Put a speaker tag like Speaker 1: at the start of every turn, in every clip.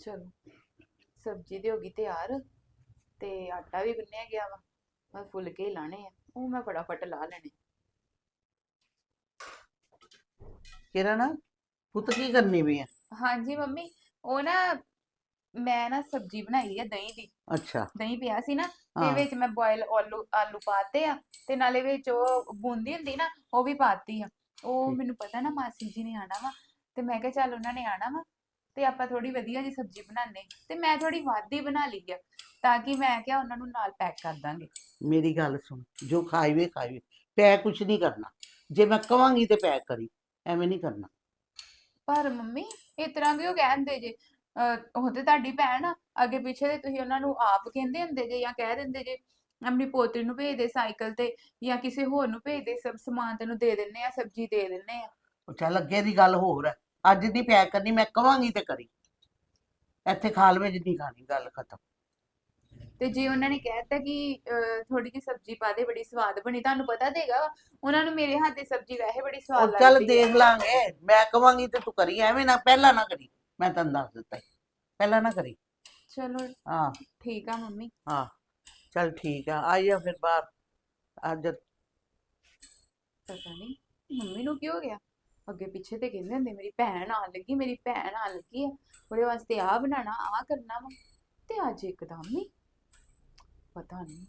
Speaker 1: ਚਲੋ ਸਬਜ਼ੀ ਤੇ ਹੋ ਗਈ ਤਿਆਰ ਤੇ ਆਟਾ ਵੀ ਗੁੰਨਿਆ ਗਿਆ ਵਾ ਮੈਂ ਫੁਲਕੇ ਹੀ ਲਾਣੇ ਆ ਉਹ ਮੈਂ ਫਟਾਫਟ ਲਾ ਲੈਣੇ।
Speaker 2: ਕਿਰਨ ਪੁੱਤ ਕੀ ਕਰਨੀ ਵੀ ਹੈ
Speaker 1: ਹਾਂਜੀ ਮੰਮੀ ਉਹ ਨਾ ਮੈਂ ਨਾ ਸਬਜ਼ੀ ਬਣਾਈ ਆ ਦਹੀਂ ਦੀ।
Speaker 2: ਅੱਛਾ।
Speaker 1: ਦਹੀਂ ਪਿਆ ਸੀ ਨਾ ਤੇ
Speaker 2: ਹਾਂ।
Speaker 1: ਵਿੱਚ ਮੈਂ ਬੋਇਲ ਆਲੂ ਆਲੂ ਪਾਤੇ ਆ ਤੇ ਨਾਲੇ ਵਿੱਚ ਉਹ ਬੂੰਦੀ ਹੁੰਦੀ ਨਾ ਉਹ ਵੀ ਪਾਤੀ ਆ। ਉਹ
Speaker 2: ਠੀਕ।
Speaker 1: ਮੈਨੂੰ ਪਤਾ ਨਾ ਮਾਸੀ ਜੀ ਨੇ ਆਣਾ ਵਾ ਤੇ ਮੈਂ ਕਿਹਾ ਚੱਲ ਉਹਨਾਂ ਨੇ ਆਣਾ ਵਾ ਤੇ ਆਪਾਂ ਥੋੜੀ ਵਧੀਆ ਜੀ ਸਬਜ਼ੀ ਬਣਾਉਂਦੇ ਤੇ ਮੈਂ ਥੋੜੀ ਵੱਧ ਹੀ ਬਣਾ ਲਈ ਆ ਤਾਂ ਕਿ ਮੈਂ ਕਿਹਾ ਉਹਨਾਂ ਨੂੰ ਨਾਲ ਪੈਕ ਕਰ ਦਾਂਗੇ।
Speaker 2: ਮੇਰੀ ਗੱਲ ਸੁਣ ਜੋ ਖਾਈਵੇ ਖਾਈਵੇ ਪੈਕ ਕੁਛ ਨਹੀਂ ਕਰਨਾ। ਜੇ ਮੈਂ ਕਵਾਂਗੀ ਤੇ ਪੈਕ ਕਰੀ ਐਵੇਂ ਨਹੀਂ ਕਰਨਾ।
Speaker 1: ਪਰ ਮੰਮੀ ਇਸ ਤਰ੍ਹਾਂ ਕਿਉਂ ਕਹਿੰਦੇ ਜੇ? ਅਹ ਉਹ ਤੇ ਤੁਹਾਡੀ ਭੈਣ ਆ ਅੱਗੇ ਪਿੱਛੇ ਤੇ ਤੁਸੀਂ ਉਹਨਾਂ ਨੂੰ ਆਪ ਕਹਿੰਦੇ ਹੁੰਦੇ ਜੇ ਜਾਂ ਕਹਿ ਦਿੰਦੇ ਜੇ ਆਪਣੀ ਪੋਤਰੀ ਨੂੰ ਭੇਜ ਦੇ ਸਾਈਕਲ ਤੇ ਜਾਂ ਕਿਸੇ ਹੋਰ ਨੂੰ ਭੇਜ ਦੇ ਸਭ ਸਮਾਨ ਤੈਨੂੰ ਦੇ ਦਿੰਨੇ ਆ ਸਬਜ਼ੀ ਦੇ ਦਿੰਨੇ ਆ।
Speaker 2: ਉਹ ਚੱਲ ਅੱਗੇ ਦੀ ਗੱਲ ਹੋਰ ਹੈ ਅੱਜ ਦੀ ਪੈਕ ਕਰਨੀ ਮੈਂ ਕਵਾਂਗੀ ਤੇ ਕਰੀ। ਇੱਥੇ ਖਾ ਲਵੇ ਜਿੰਨੀ ਖਾਣੀ ਗੱਲ ਖਤਮ।
Speaker 1: ਤੇ ਜੇ ਉਹਨਾਂ ਨੇ ਕਹਿਤਾ ਕਿ ਥੋੜੀ ਜਿਹੀ ਸਬਜ਼ੀ ਪਾ ਦੇ ਬੜੀ ਸਵਾਦ ਬਣੀ ਤੁਹਾਨੂੰ ਪਤਾ ਦੇਗਾ ਉਹਨਾਂ ਨੂੰ ਮੇਰੇ ਹੱਥ ਦੀ ਸਬਜ਼ੀ ਵੈਸੇ ਬੜੀ ਸਵਾਦ
Speaker 2: ਉਹ ਚੱਲ
Speaker 1: ਲੱਗਦੀ ਹੈ
Speaker 2: ਦੇਖ ਲਾਂਗੇ ਮੈਂ ਕਵਾਂਗੀ ਤੇ ਤੂੰ ਕਰੀ ਐਵੇਂ ਨਾ ਪਹਿਲਾਂ ਨਾ ਕਰੀ ਮੈਂ ਤੈਨੂੰ ਦੱਸ ਦਿੱਤਾ ਈ। ਪਹਿਲਾਂ ਨਾ ਕਰੀ।
Speaker 1: ਚਲੋ
Speaker 2: ਹਾਂ।
Speaker 1: ਠੀਕ ਆ ਮੰਮੀ।
Speaker 2: ਹਾਂ ਚੱਲ ਠੀਕ ਆ ਆ ਜਾ ਫਿਰ ਬਾਹਰ ਅੱਜ
Speaker 1: ਪਤਾ ਨਹੀਂ ਮੰਮੀ ਨੂੰ ਕੀ ਹੋ ਗਿਆ? ਅੱਗੇ ਪਿੱਛੇ ਤੇ ਕਹਿੰਦੇ ਹੁੰਦੇ, ਮੇਰੀ ਭੈਣ ਆਣ ਲੱਗੀ, ਮੇਰੀ ਭੈਣ ਆਣ ਲੱਗੀ ਆ, ਉਹਦੇ ਵਾਸਤੇ ਆ ਬਣਾਣਾ ਆ ਕਰਨਾ ਵਾ, ਤੇ ਅੱਜ ਇੱਕਦਮ ਹੀ, ਪਤਾ ਨਹੀਂ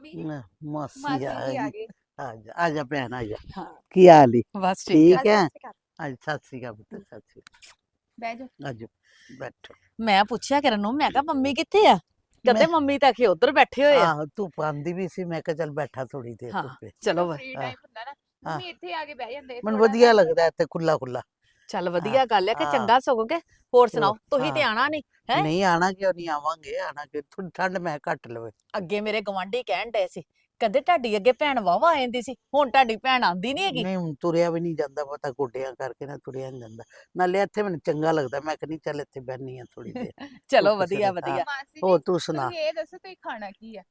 Speaker 1: ਮੰਮੀ ਜੀ,
Speaker 2: ਮੈਂ ਮਾਸੀ
Speaker 1: ਮਾਸੀ
Speaker 2: ਆ
Speaker 1: ਜੀ ਆ
Speaker 2: ਗਈ
Speaker 1: ਗਏ
Speaker 2: ਆ ਜਾ ਆ ਜਾ ਭੈਣ ਆ ਜਾ
Speaker 1: ਹਾਂ
Speaker 2: ਕੀ ਹਾਲ ਈ
Speaker 3: ਬਸ
Speaker 2: ਠੀਕ
Speaker 1: ਆ
Speaker 2: ਹੈ
Speaker 1: ਜਾ, ਸਤਿ ਸ਼੍ਰੀ ਅਕਾਲ।
Speaker 2: ਅੱਜ ਸਤਿ ਸ੍ਰੀ ਅਕਾਲ ਪੁੱਤ ਸਤਿ ਸ੍ਰੀ
Speaker 1: ਬਹਿ ਜਾ
Speaker 2: ਅਕਾਲ ਅੱਜ ਬੈਠੋ
Speaker 3: ਮੈਂ ਪੁੱਛਿਆ ਕਰਨ ਨੂੰ ਮੈਂ ਕਿਹਾ ਮੰਮੀ ਕਿੱਥੇ ਆ ਕਹਿੰਦੇ
Speaker 2: ਮੈਂ-
Speaker 3: ਮੰਮੀ ਤਾਂ ਅਖੇ ਉਧਰ ਬੈਠੇ ਹੋਏ ਆ
Speaker 2: ਆਹੋ ਤੂੰ ਪਾਉਂਦੀ ਵੀ ਸੀ ਮੈਂ ਕਿਹਾ ਚੱਲ ਬੈਠਾ ਥੋੜੀ ਦੇਰ
Speaker 3: ਹਾਂ।
Speaker 2: ਧੁੱਪੇ
Speaker 3: ਚਲੋ ਵ-
Speaker 1: ਫ੍ਰੀ
Speaker 2: ਹਾਂ।
Speaker 1: ਟਾਈਮ ਹੁੰਦਾ ਨਾ
Speaker 2: ਹਾਂ।
Speaker 1: ਮੰਮੀ ਇੱਥੇ ਆ ਕੇ ਬਹਿ ਜਾਂਦੇ
Speaker 2: ਮੈਨੂੰ
Speaker 1: ਥੋੜ੍ਹਾ
Speaker 2: ਵਧੀਆ
Speaker 1: ਜਿਹਾ।
Speaker 2: ਲੱਗਦਾ ਇੱਥੇ ਖੁੱਲਾ ਖੁੱਲਾ
Speaker 3: ਚੱਲ ਵਧੀਆ ਗੱਲ ਹੈ ਕਿ
Speaker 2: ਹਾਂ।
Speaker 3: ਚੰਗਾ ਸਗੋਗੇ ਹੋਰ ਸੁਣਾਓ ਤੁਸੀਂ ਤੇ
Speaker 2: ਹਾਂ।
Speaker 3: ਆਣਾ ਨਹੀਂ ਹੈਂ?
Speaker 2: ਨਹੀਂ ਆਣਾ ਕਿਉਂ ਨਹੀਂ? ਆਵਾਂਗੇ ਆਣਾ ਕਿ ਥੋੜੀ ਠੰਡ ਮੈਂ ਘੱਟ ਲਵੇ।
Speaker 3: ਅੱਗੇ ਮੇਰੇ ਗਵਾਂਢੀ ਕਹਿਣ ਡਏ ਸੀ ਕਹਿੰਦੇ ਤੁਹਾਡੀ ਅੱਗੇ ਭੈਣ ਵਾਵਾ ਆਂਦੀ ਸੀ ਹੁਣ ਤੁਹਾਡੀ ਭੈਣ ਆਂਦੀ ਨਹੀਂ ਹੈਗੀ।
Speaker 2: ਨਹੀਂ ਹੁਣ ਤੁਰਿਆ ਵੀ ਨਹੀਂ ਜਾਂਦਾ ਪਤਾ ਗੋਡਿਆਂ ਕਰਕੇ ਨਾ ਤੁਰਿਆ ਨਹੀਂ ਜਾਂਦਾ। ਨਾਲੇ ਇੱਥੇ ਮੈਨੂੰ ਚੰਗਾ ਲੱਗਦਾ ਮੈਂ ਕਹਿੰਦੀ ਚੱਲ ਇੱਥੇ ਬੈਠਨੀ ਆ ਥੋੜੀ ਦੇਰ।
Speaker 3: ਚਲੋ
Speaker 2: ਧੁੱਪ
Speaker 3: ਵਧੀਆ
Speaker 2: ਸਿਰ,
Speaker 3: ਵਧੀਆ।
Speaker 1: ਮਾਸੀ
Speaker 2: ਹੋਰ
Speaker 1: ਜੀ
Speaker 2: ਤੂੰ ਸੁਣਾ।
Speaker 1: ਤੁਸੀਂ ਇਹ ਦੱਸੋ ਤੁਸੀਂ ਖਾਣਾ ਕੀ ਆ?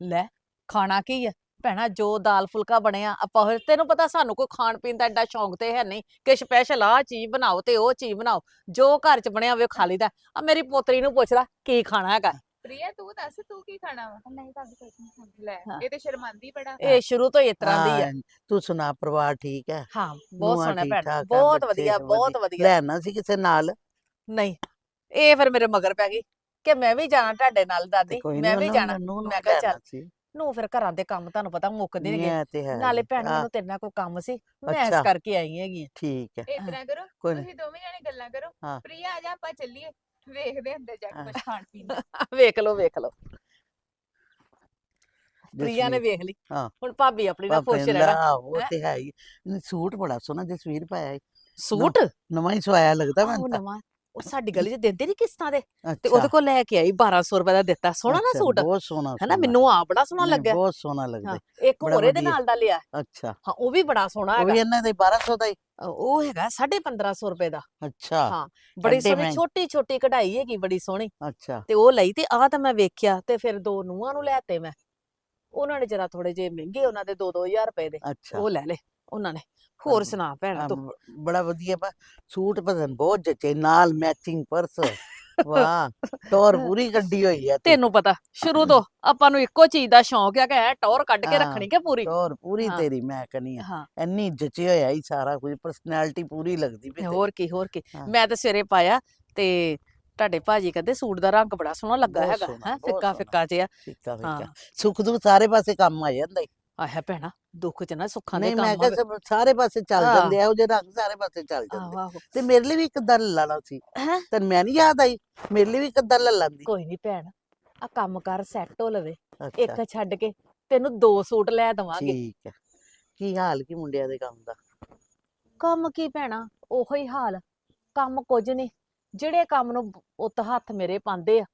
Speaker 3: ਲੈ ਖਾਣਾ ਕੀ ਆ? ਭੈਣਾ ਜੋ ਦਾਲ ਫੁਲਕਾ ਬਣਿਆ ਆਪਾਂ ਹੋਰ ਤੈਨੂੰ ਪਤਾ ਸਾਨੂੰ ਕੋਈ ਖਾਣ ਪੀਣ ਦਾ ਐਡਾ ਸ਼ੌਂਕ ਤੇ ਹੈ ਨਹੀਂ। ਕਿ ਸਪੈਸ਼ਲ ਆਹ ਚੀਜ਼ ਬਣਾਓ ਤੇ ਉਹ ਚੀਜ਼ ਬਣਾਓ। ਜੋ ਘਰ ਚ ਬਣਿਆ ਹੋਵੇ ਉਹ ਖਾ ਲਈਦਾ। ਆ ਮੇਰੀ ਪੋਤਰੀ ਨੂੰ ਪੁੱਛਦਾ ਕੀ ਖਾਣਾ ਹੈਗਾ?
Speaker 1: ਪ੍ਰਿਆ ਤੂੰ ਦੱਸ ਤੂੰ ਕੀ ਖਾਣਾ ਵਾ?
Speaker 4: ਨਹੀਂ ਭਾਬੀ ਕੁਝ ਨਹੀਂ ਖਾਂਦੀ
Speaker 1: ਲੈ। ਇਹ ਤੇ ਸ਼ਰਮਾਂਦੀ ਬੜਾ।
Speaker 3: ਇਹ ਸ਼ੁਰੂ ਤੋਂ ਹੀ ਇਸ ਤਰ੍ਹਾਂ ਦੀ ਆ।
Speaker 2: ਹਾਂ, ਤੂੰ ਸੁਣਾ ਪਰਿਵਾਰ ਠੀਕ ਹੈ?
Speaker 3: ਹਾਂ ਬਹੁਤ ਸੋਹਣਾ ਭੈਣ
Speaker 2: ਆ,
Speaker 3: ਬਹੁਤ ਵਧੀਆ। ਬਹੁਤ ਵਧੀਆ।
Speaker 2: ਲੈਣਾ ਸੀ ਕਿਸੇ ਨਾਲ?
Speaker 3: ਨਹੀਂ ਇਹ ਫਿਰ ਮੇਰੇ ਮਗਰ ਪੈ ਗਈ ਕਿ ਮੈਂ ਵੀ ਜਾਣਾ ਤੁਹਾਡੇ ਨਾਲ ਦਾਦੀ। ਮੈਂ ਵੀ ਜਾਣਾ। ਮੈਂ ਕਿਹਾ ਚੱਲ। ਨੂੰ ਫਿਰ ਘਰਾਂ ਦੇ ਕੰਮ ਤੁਹਾਨੂੰ ਪਤਾ ਮੁੱਕਦੇ ਨਹੀਂ
Speaker 2: ਇਹ ਤੇ ਹੈ
Speaker 3: ਨਾਲੇ। ਭੈਣ ਮੈਨੂੰ ਤੇਰੇ ਨਾਲ ਕੋਈ ਕੰਮ ਸੀ ਮੈਂ ਇਸ
Speaker 2: ਅੱਛਾ।
Speaker 3: ਕਰਕੇ ਆਈ ਹੈਗੀ
Speaker 2: ਠੀਕ ਹੈ
Speaker 1: ਇਸ ਤਰ੍ਹਾਂ ਕਰੋ
Speaker 2: ਕੋਈ।
Speaker 1: ਤੁਸੀਂ ਦੋਵੇਂ ਜਾਣੇ ਗੱਲਾਂ ਕਰੋ
Speaker 2: ਹਾਂ।
Speaker 1: ਪ੍ਰਿਆ ਆ ਜਾ ਆਪਾਂ ਚੱਲੀਏ ਵੇਖਦੇ ਅੰਦਰ ਜਾ ਕੇ। ਕੁਝ ਖਾਣ ਪੀਣ ਦਾ।
Speaker 3: ਵੇਖ ਲਓ ਵੇਖ ਲਓ ਪ੍ਰਿਆ ਨੇ
Speaker 2: ਜਸਵੀਰ,
Speaker 3: ਵੇਖ ਲਈ
Speaker 2: ਹਾਂ।
Speaker 3: ਹੁਣ ਭਾਬੀ ਆਪਣੀ ਨਾਲ
Speaker 2: ਭਾਪੇ
Speaker 3: ਖੁਸ਼
Speaker 2: ਨੂੰ
Speaker 3: ਰਹਿਣਾ
Speaker 2: ਲਾ, ਉਹ
Speaker 3: ਹੈਂ?
Speaker 2: ਤੇ ਹੈ ਹੀ ਨਹੀਂ, ਸੂਟ ਬੜਾ ਸੋਹਣਾ ਜਸਵੀਰ ਪਾਇਆ।
Speaker 3: ਸੂਟ
Speaker 2: ਨਵਾਂ ਹੀ ਸਵਾਇਆ ਲੱਗਦਾ
Speaker 3: ਉਹ
Speaker 2: ਮੈਨੂੰ ਤਾਂ
Speaker 3: ਨਵਾਂ ਉਹ ਸਾਡੀ ਗਲੀ 'ਚ ਦਿੰਦੇ ਨਹੀਂ ਕਿਸ਼ਤਾਂ ਦੇ ਤੇ ਉਹਦੇ ਕੋਲ ਲੈ ਕੇ ਆਈ 1200 ਰੁਪਏ ਦਾ ਦਿੱਤਾ ਸੋਹਣਾ ਨਾ ਸੂਟ।
Speaker 2: ਬਹੁਤ ਸੋਹਣਾ
Speaker 3: ਹੈਨਾ। ਮੈਨੂੰ ਆ ਬੜਾ ਸੋਹਣਾ ਲੱਗਿਆ।
Speaker 2: ਬਹੁਤ ਸੋਹਣਾ ਲੱਗਦਾ।
Speaker 3: ਇੱਕ ਹੋਰ ਇਹਦੇ। ਨਾਲ ਦਾ ਲਿਆ।
Speaker 2: ਅੱਛਾ।
Speaker 3: ਹਾਂ ਉਹ ਵੀ ਬੜਾ ਸੋਹਣਾ
Speaker 2: ਉਹ
Speaker 3: ਹੈਗਾ।
Speaker 2: ਵੀ ਇਹਨਾਂ ਦੇ 1200 ਦਾ ਹੀ
Speaker 3: ਉਹ ਹੈਗਾ 1550 ਰੁਪਏ ਦਾ।
Speaker 2: ਅੱਛਾ
Speaker 3: ਹਾਂ ਬੜੀ ਸੋਹਣੀ। ਛੋਟੀ ਛੋਟੀ ਕਢਾਈ ਹੈਗੀ ਬੜੀ ਸੋਹਣੀ।
Speaker 2: ਅੱਛਾ।
Speaker 3: ਤੇ ਉਹ ਲਈ ਤੇ ਆਹ ਤਾਂ ਮੈਂ ਵੇਖਿਆ ਤੇ ਫਿਰ ਦੋ ਨੂੰਹਾਂ ਨੂੰ ਲੈਤੇ ਮੈਂ। ਉਹਨਾਂ ਨੇ ਜਰਾ ਥੋੜੇ ਜਿਹੇ ਮਹਿੰਗੇ ਉਹਨਾਂ ਦੇ 2-2000 ਰੁਪਏ ਦੇ। ਉਹ ਲੈ ਲੈ ਉਹਨਾਂ ਨੇ। ਹੋਰ ਸੁਣਾ ਭੈਣ ਤੂੰ।
Speaker 2: ਬੜਾ ਵਧੀਆ ਬਾ ਸੂਟ ਪਸੰਦ ਬਹੁਤ ਜੱਚੇ ਨਾਲ ਮੈਚਿੰਗ ਪਰਸ ਵਾਹ ਟੌਰ ਪੂਰੀ ਕੱਢੀ ਹੋਈ ਹੈ
Speaker 3: ਤੈਨੂੰ ਪਤਾ ਸ਼ੁਰੂ ਤੋਂ ਆਪਾਂ ਨੂੰ ਇੱਕੋ ਚੀਜ਼ ਦਾ ਸ਼ੌਂਕ ਹੈ ਕਿ ਐ ਟੌਰ ਕੱਢ ਕੇ ਰੱਖਣੀ ਕਿ ਪੂਰੀ?
Speaker 2: ਟੌਰ ਪੂਰੀ। ਤੇਰੀ ਮੈਂ ਕਹਨੀ ਆ। ਇੰਨੀ ਜੱਚੇ ਹੋਇਆ ਹੀ ਸਾਰਾ ਕੁਝ ਪਰਸਨੈਲਿਟੀ ਪੂਰੀ ਲੱਗਦੀ ਪਈ।
Speaker 3: ਹੋਰ ਕੀ ਹੋਰ ਕੀ। ਮੈਂ ਤਾਂ ਸਵੇਰੇ ਪਾਇਆ ਤੇ ਤੁਹਾਡੇ ਭਾਜੀ ਕਹਿੰਦੇ ਸੂਟ ਦਾ ਰੰਗ ਬੜਾ ਸੋਹਣਾ ਲੱਗਾ ਹੈਗਾ ਹੈ ਫਿੱਕਾ। ਫਿੱਕਾ ਜਿਹਾ।
Speaker 2: ਫਿੱਕਾ ਫਿੱਕਾ। ਸੁੱਖ ਸਾਰੇ ਪਾਸੇ ਕੰਮ ਆ ਜਾਂਦਾ
Speaker 3: ਆਇਆ ਭੈਣਾ ਦੁੱਖ ਚ ਨਾ ਸੁੱਖਾਂ ਦੇ
Speaker 2: ਨਹੀਂ ਮੈਂ ਕਿਹਾ ਸਭ ਸਾਰੇ ਪਾਸੇ ਚੱਲ
Speaker 3: ਹਾਂ।
Speaker 2: ਜਾਂਦੇ ਆ ਜਿਹੇ ਰੰਗ ਸਾਰੇ ਪਾਸੇ ਚੱਲ ਜਾਂਦੇ
Speaker 3: ਆਹੋ ਆਹੋ।
Speaker 2: ਤੇ ਮੇਰੇ ਲਈ ਵੀ ਇੱਕ ਲੈ ਲੈਣਾ ਸੀ।
Speaker 3: ਹੈਂ?
Speaker 2: ਤੈਨੂੰ ਮੈਂ ਨਹੀਂ ਯਾਦ ਆਈ ਮੇਰੇ ਲਈ ਵੀ ਇੱਕ ਲੈ ਲੈਂਦੀ
Speaker 3: ਕੋਈ ਨਹੀਂ ਭੈਣ ਆ ਕੰਮ ਕਰ ਸੈੱਟ ਹੋ ਲਵੇ। ਇੱਕ ਛੱਡ ਕੇ ਤੈਨੂੰ ਦੋ ਸੂਟ ਲੈ ਦਵਾਂਗੇ।
Speaker 2: ਠੀਕ ਹੈ ਕੀ ਹਾਲ ਕੀ ਮੁੰਡਿਆਂ ਦੇ ਕੰਮ ਦਾ?
Speaker 3: ਕੰਮ ਕੀ ਭੈਣਾ ਉਹੋ ਹੀ ਹਾਲ। ਕੰਮ ਕੁਝ ਨਹੀਂ ਜਿਹੜੇ ਕੰਮ ਨੂੰ ਉੱਤ ਹੱਥ ਮੇਰੇ ਪਾਉਂਦੇ ਆ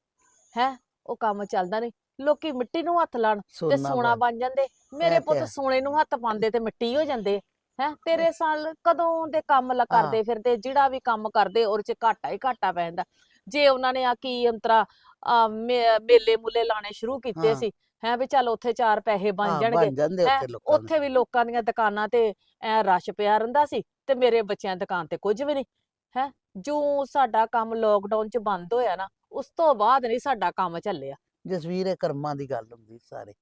Speaker 3: ਹੈ ਉਹ ਕੰਮ ਚੱਲਦਾ ਨਹੀਂ ਲੋਕੀ ਮਿੱਟੀ ਨੂੰ ਹੱਥ ਲਾਣ ਤੇ
Speaker 2: ਸੋਨਾ
Speaker 3: ਸੋਨਾ
Speaker 2: ਬਣ-
Speaker 3: ਜਾਂਦੇ। ਮੇਰੇ
Speaker 2: ਤੇ
Speaker 3: ਪੁੱਤ
Speaker 2: ਹੈ।
Speaker 3: ਸੋਨੇ ਨੂੰ ਹੱਥ ਪਾਉਂਦੇ ਤੇ ਮਿੱਟੀ ਹੋ ਜਾਂਦੇ। ਹੈ ਤੇਰੇ ਸਾਲ ਕਦੋਂ ਦੇ ਕੰਮ ਲ ਕਰਦੇ ਫਿਰਦੇ ਜਿਹੜਾ ਵੀ ਕੰਮ ਕਰਦੇ ਉਹਦੇ ਚ ਘਾਟਾ ਹੀ ਘਾਟਾ ਪੈ ਜਾਂਦਾ। ਜੇ ਉਹਨਾਂ ਨੇ ਆ ਕੀ ਅੰਤਰਾ ਆ, ਮੇ- ਮੇਲੇ ਮੁੱਲੇ ਲਾਣੇ ਸ਼ੁਰੂ ਕੀਤੇ
Speaker 2: ਹਾਂ।
Speaker 3: ਸੀ ਹੈ ਵੀ ਚੱਲ ਉੱਥੇ ਚਾਰ ਪੈਸੇ ਬਣ
Speaker 2: ਹਾਂ,
Speaker 3: ਜਾਣਗੇ।
Speaker 2: ਬਣ ਜਾਂਦੇ
Speaker 3: ਹੈਂ,
Speaker 2: ਉੱਥੇ ਲੋਕਾਂ ਦੇ।
Speaker 3: ਉੱਥੇ ਵੀ ਲੋਕਾਂ ਦੀਆਂ ਦੁਕਾਨਾਂ ਤੇ ਐ ਰਸ਼ ਪਿਆ ਰਹਿੰਦਾ ਸੀ ਤੇ ਮੇਰੇ ਬੱਚਿਆਂ ਦੀ ਦੁਕਾਨ ਤੇ ਕੁਝ ਵੀ ਨਹੀਂ। ਹੈ ਜੋ ਸਾਡਾ ਕੰਮ ਲੋਕਡਾਊਨ ਚ ਬੰਦ ਹੋਇਆ ਨਾ ਉਸ ਤੋਂ ਬਾਅਦ ਨਹੀਂ ਸਾਡਾ ਕੰਮ ਚੱਲਿਆ।
Speaker 2: ਜਸਵੀਰ ਇਹ ਕਰਮਾਂ ਦੀ ਗੱਲ ਹੁੰਦੀ ਸਾਰੇ।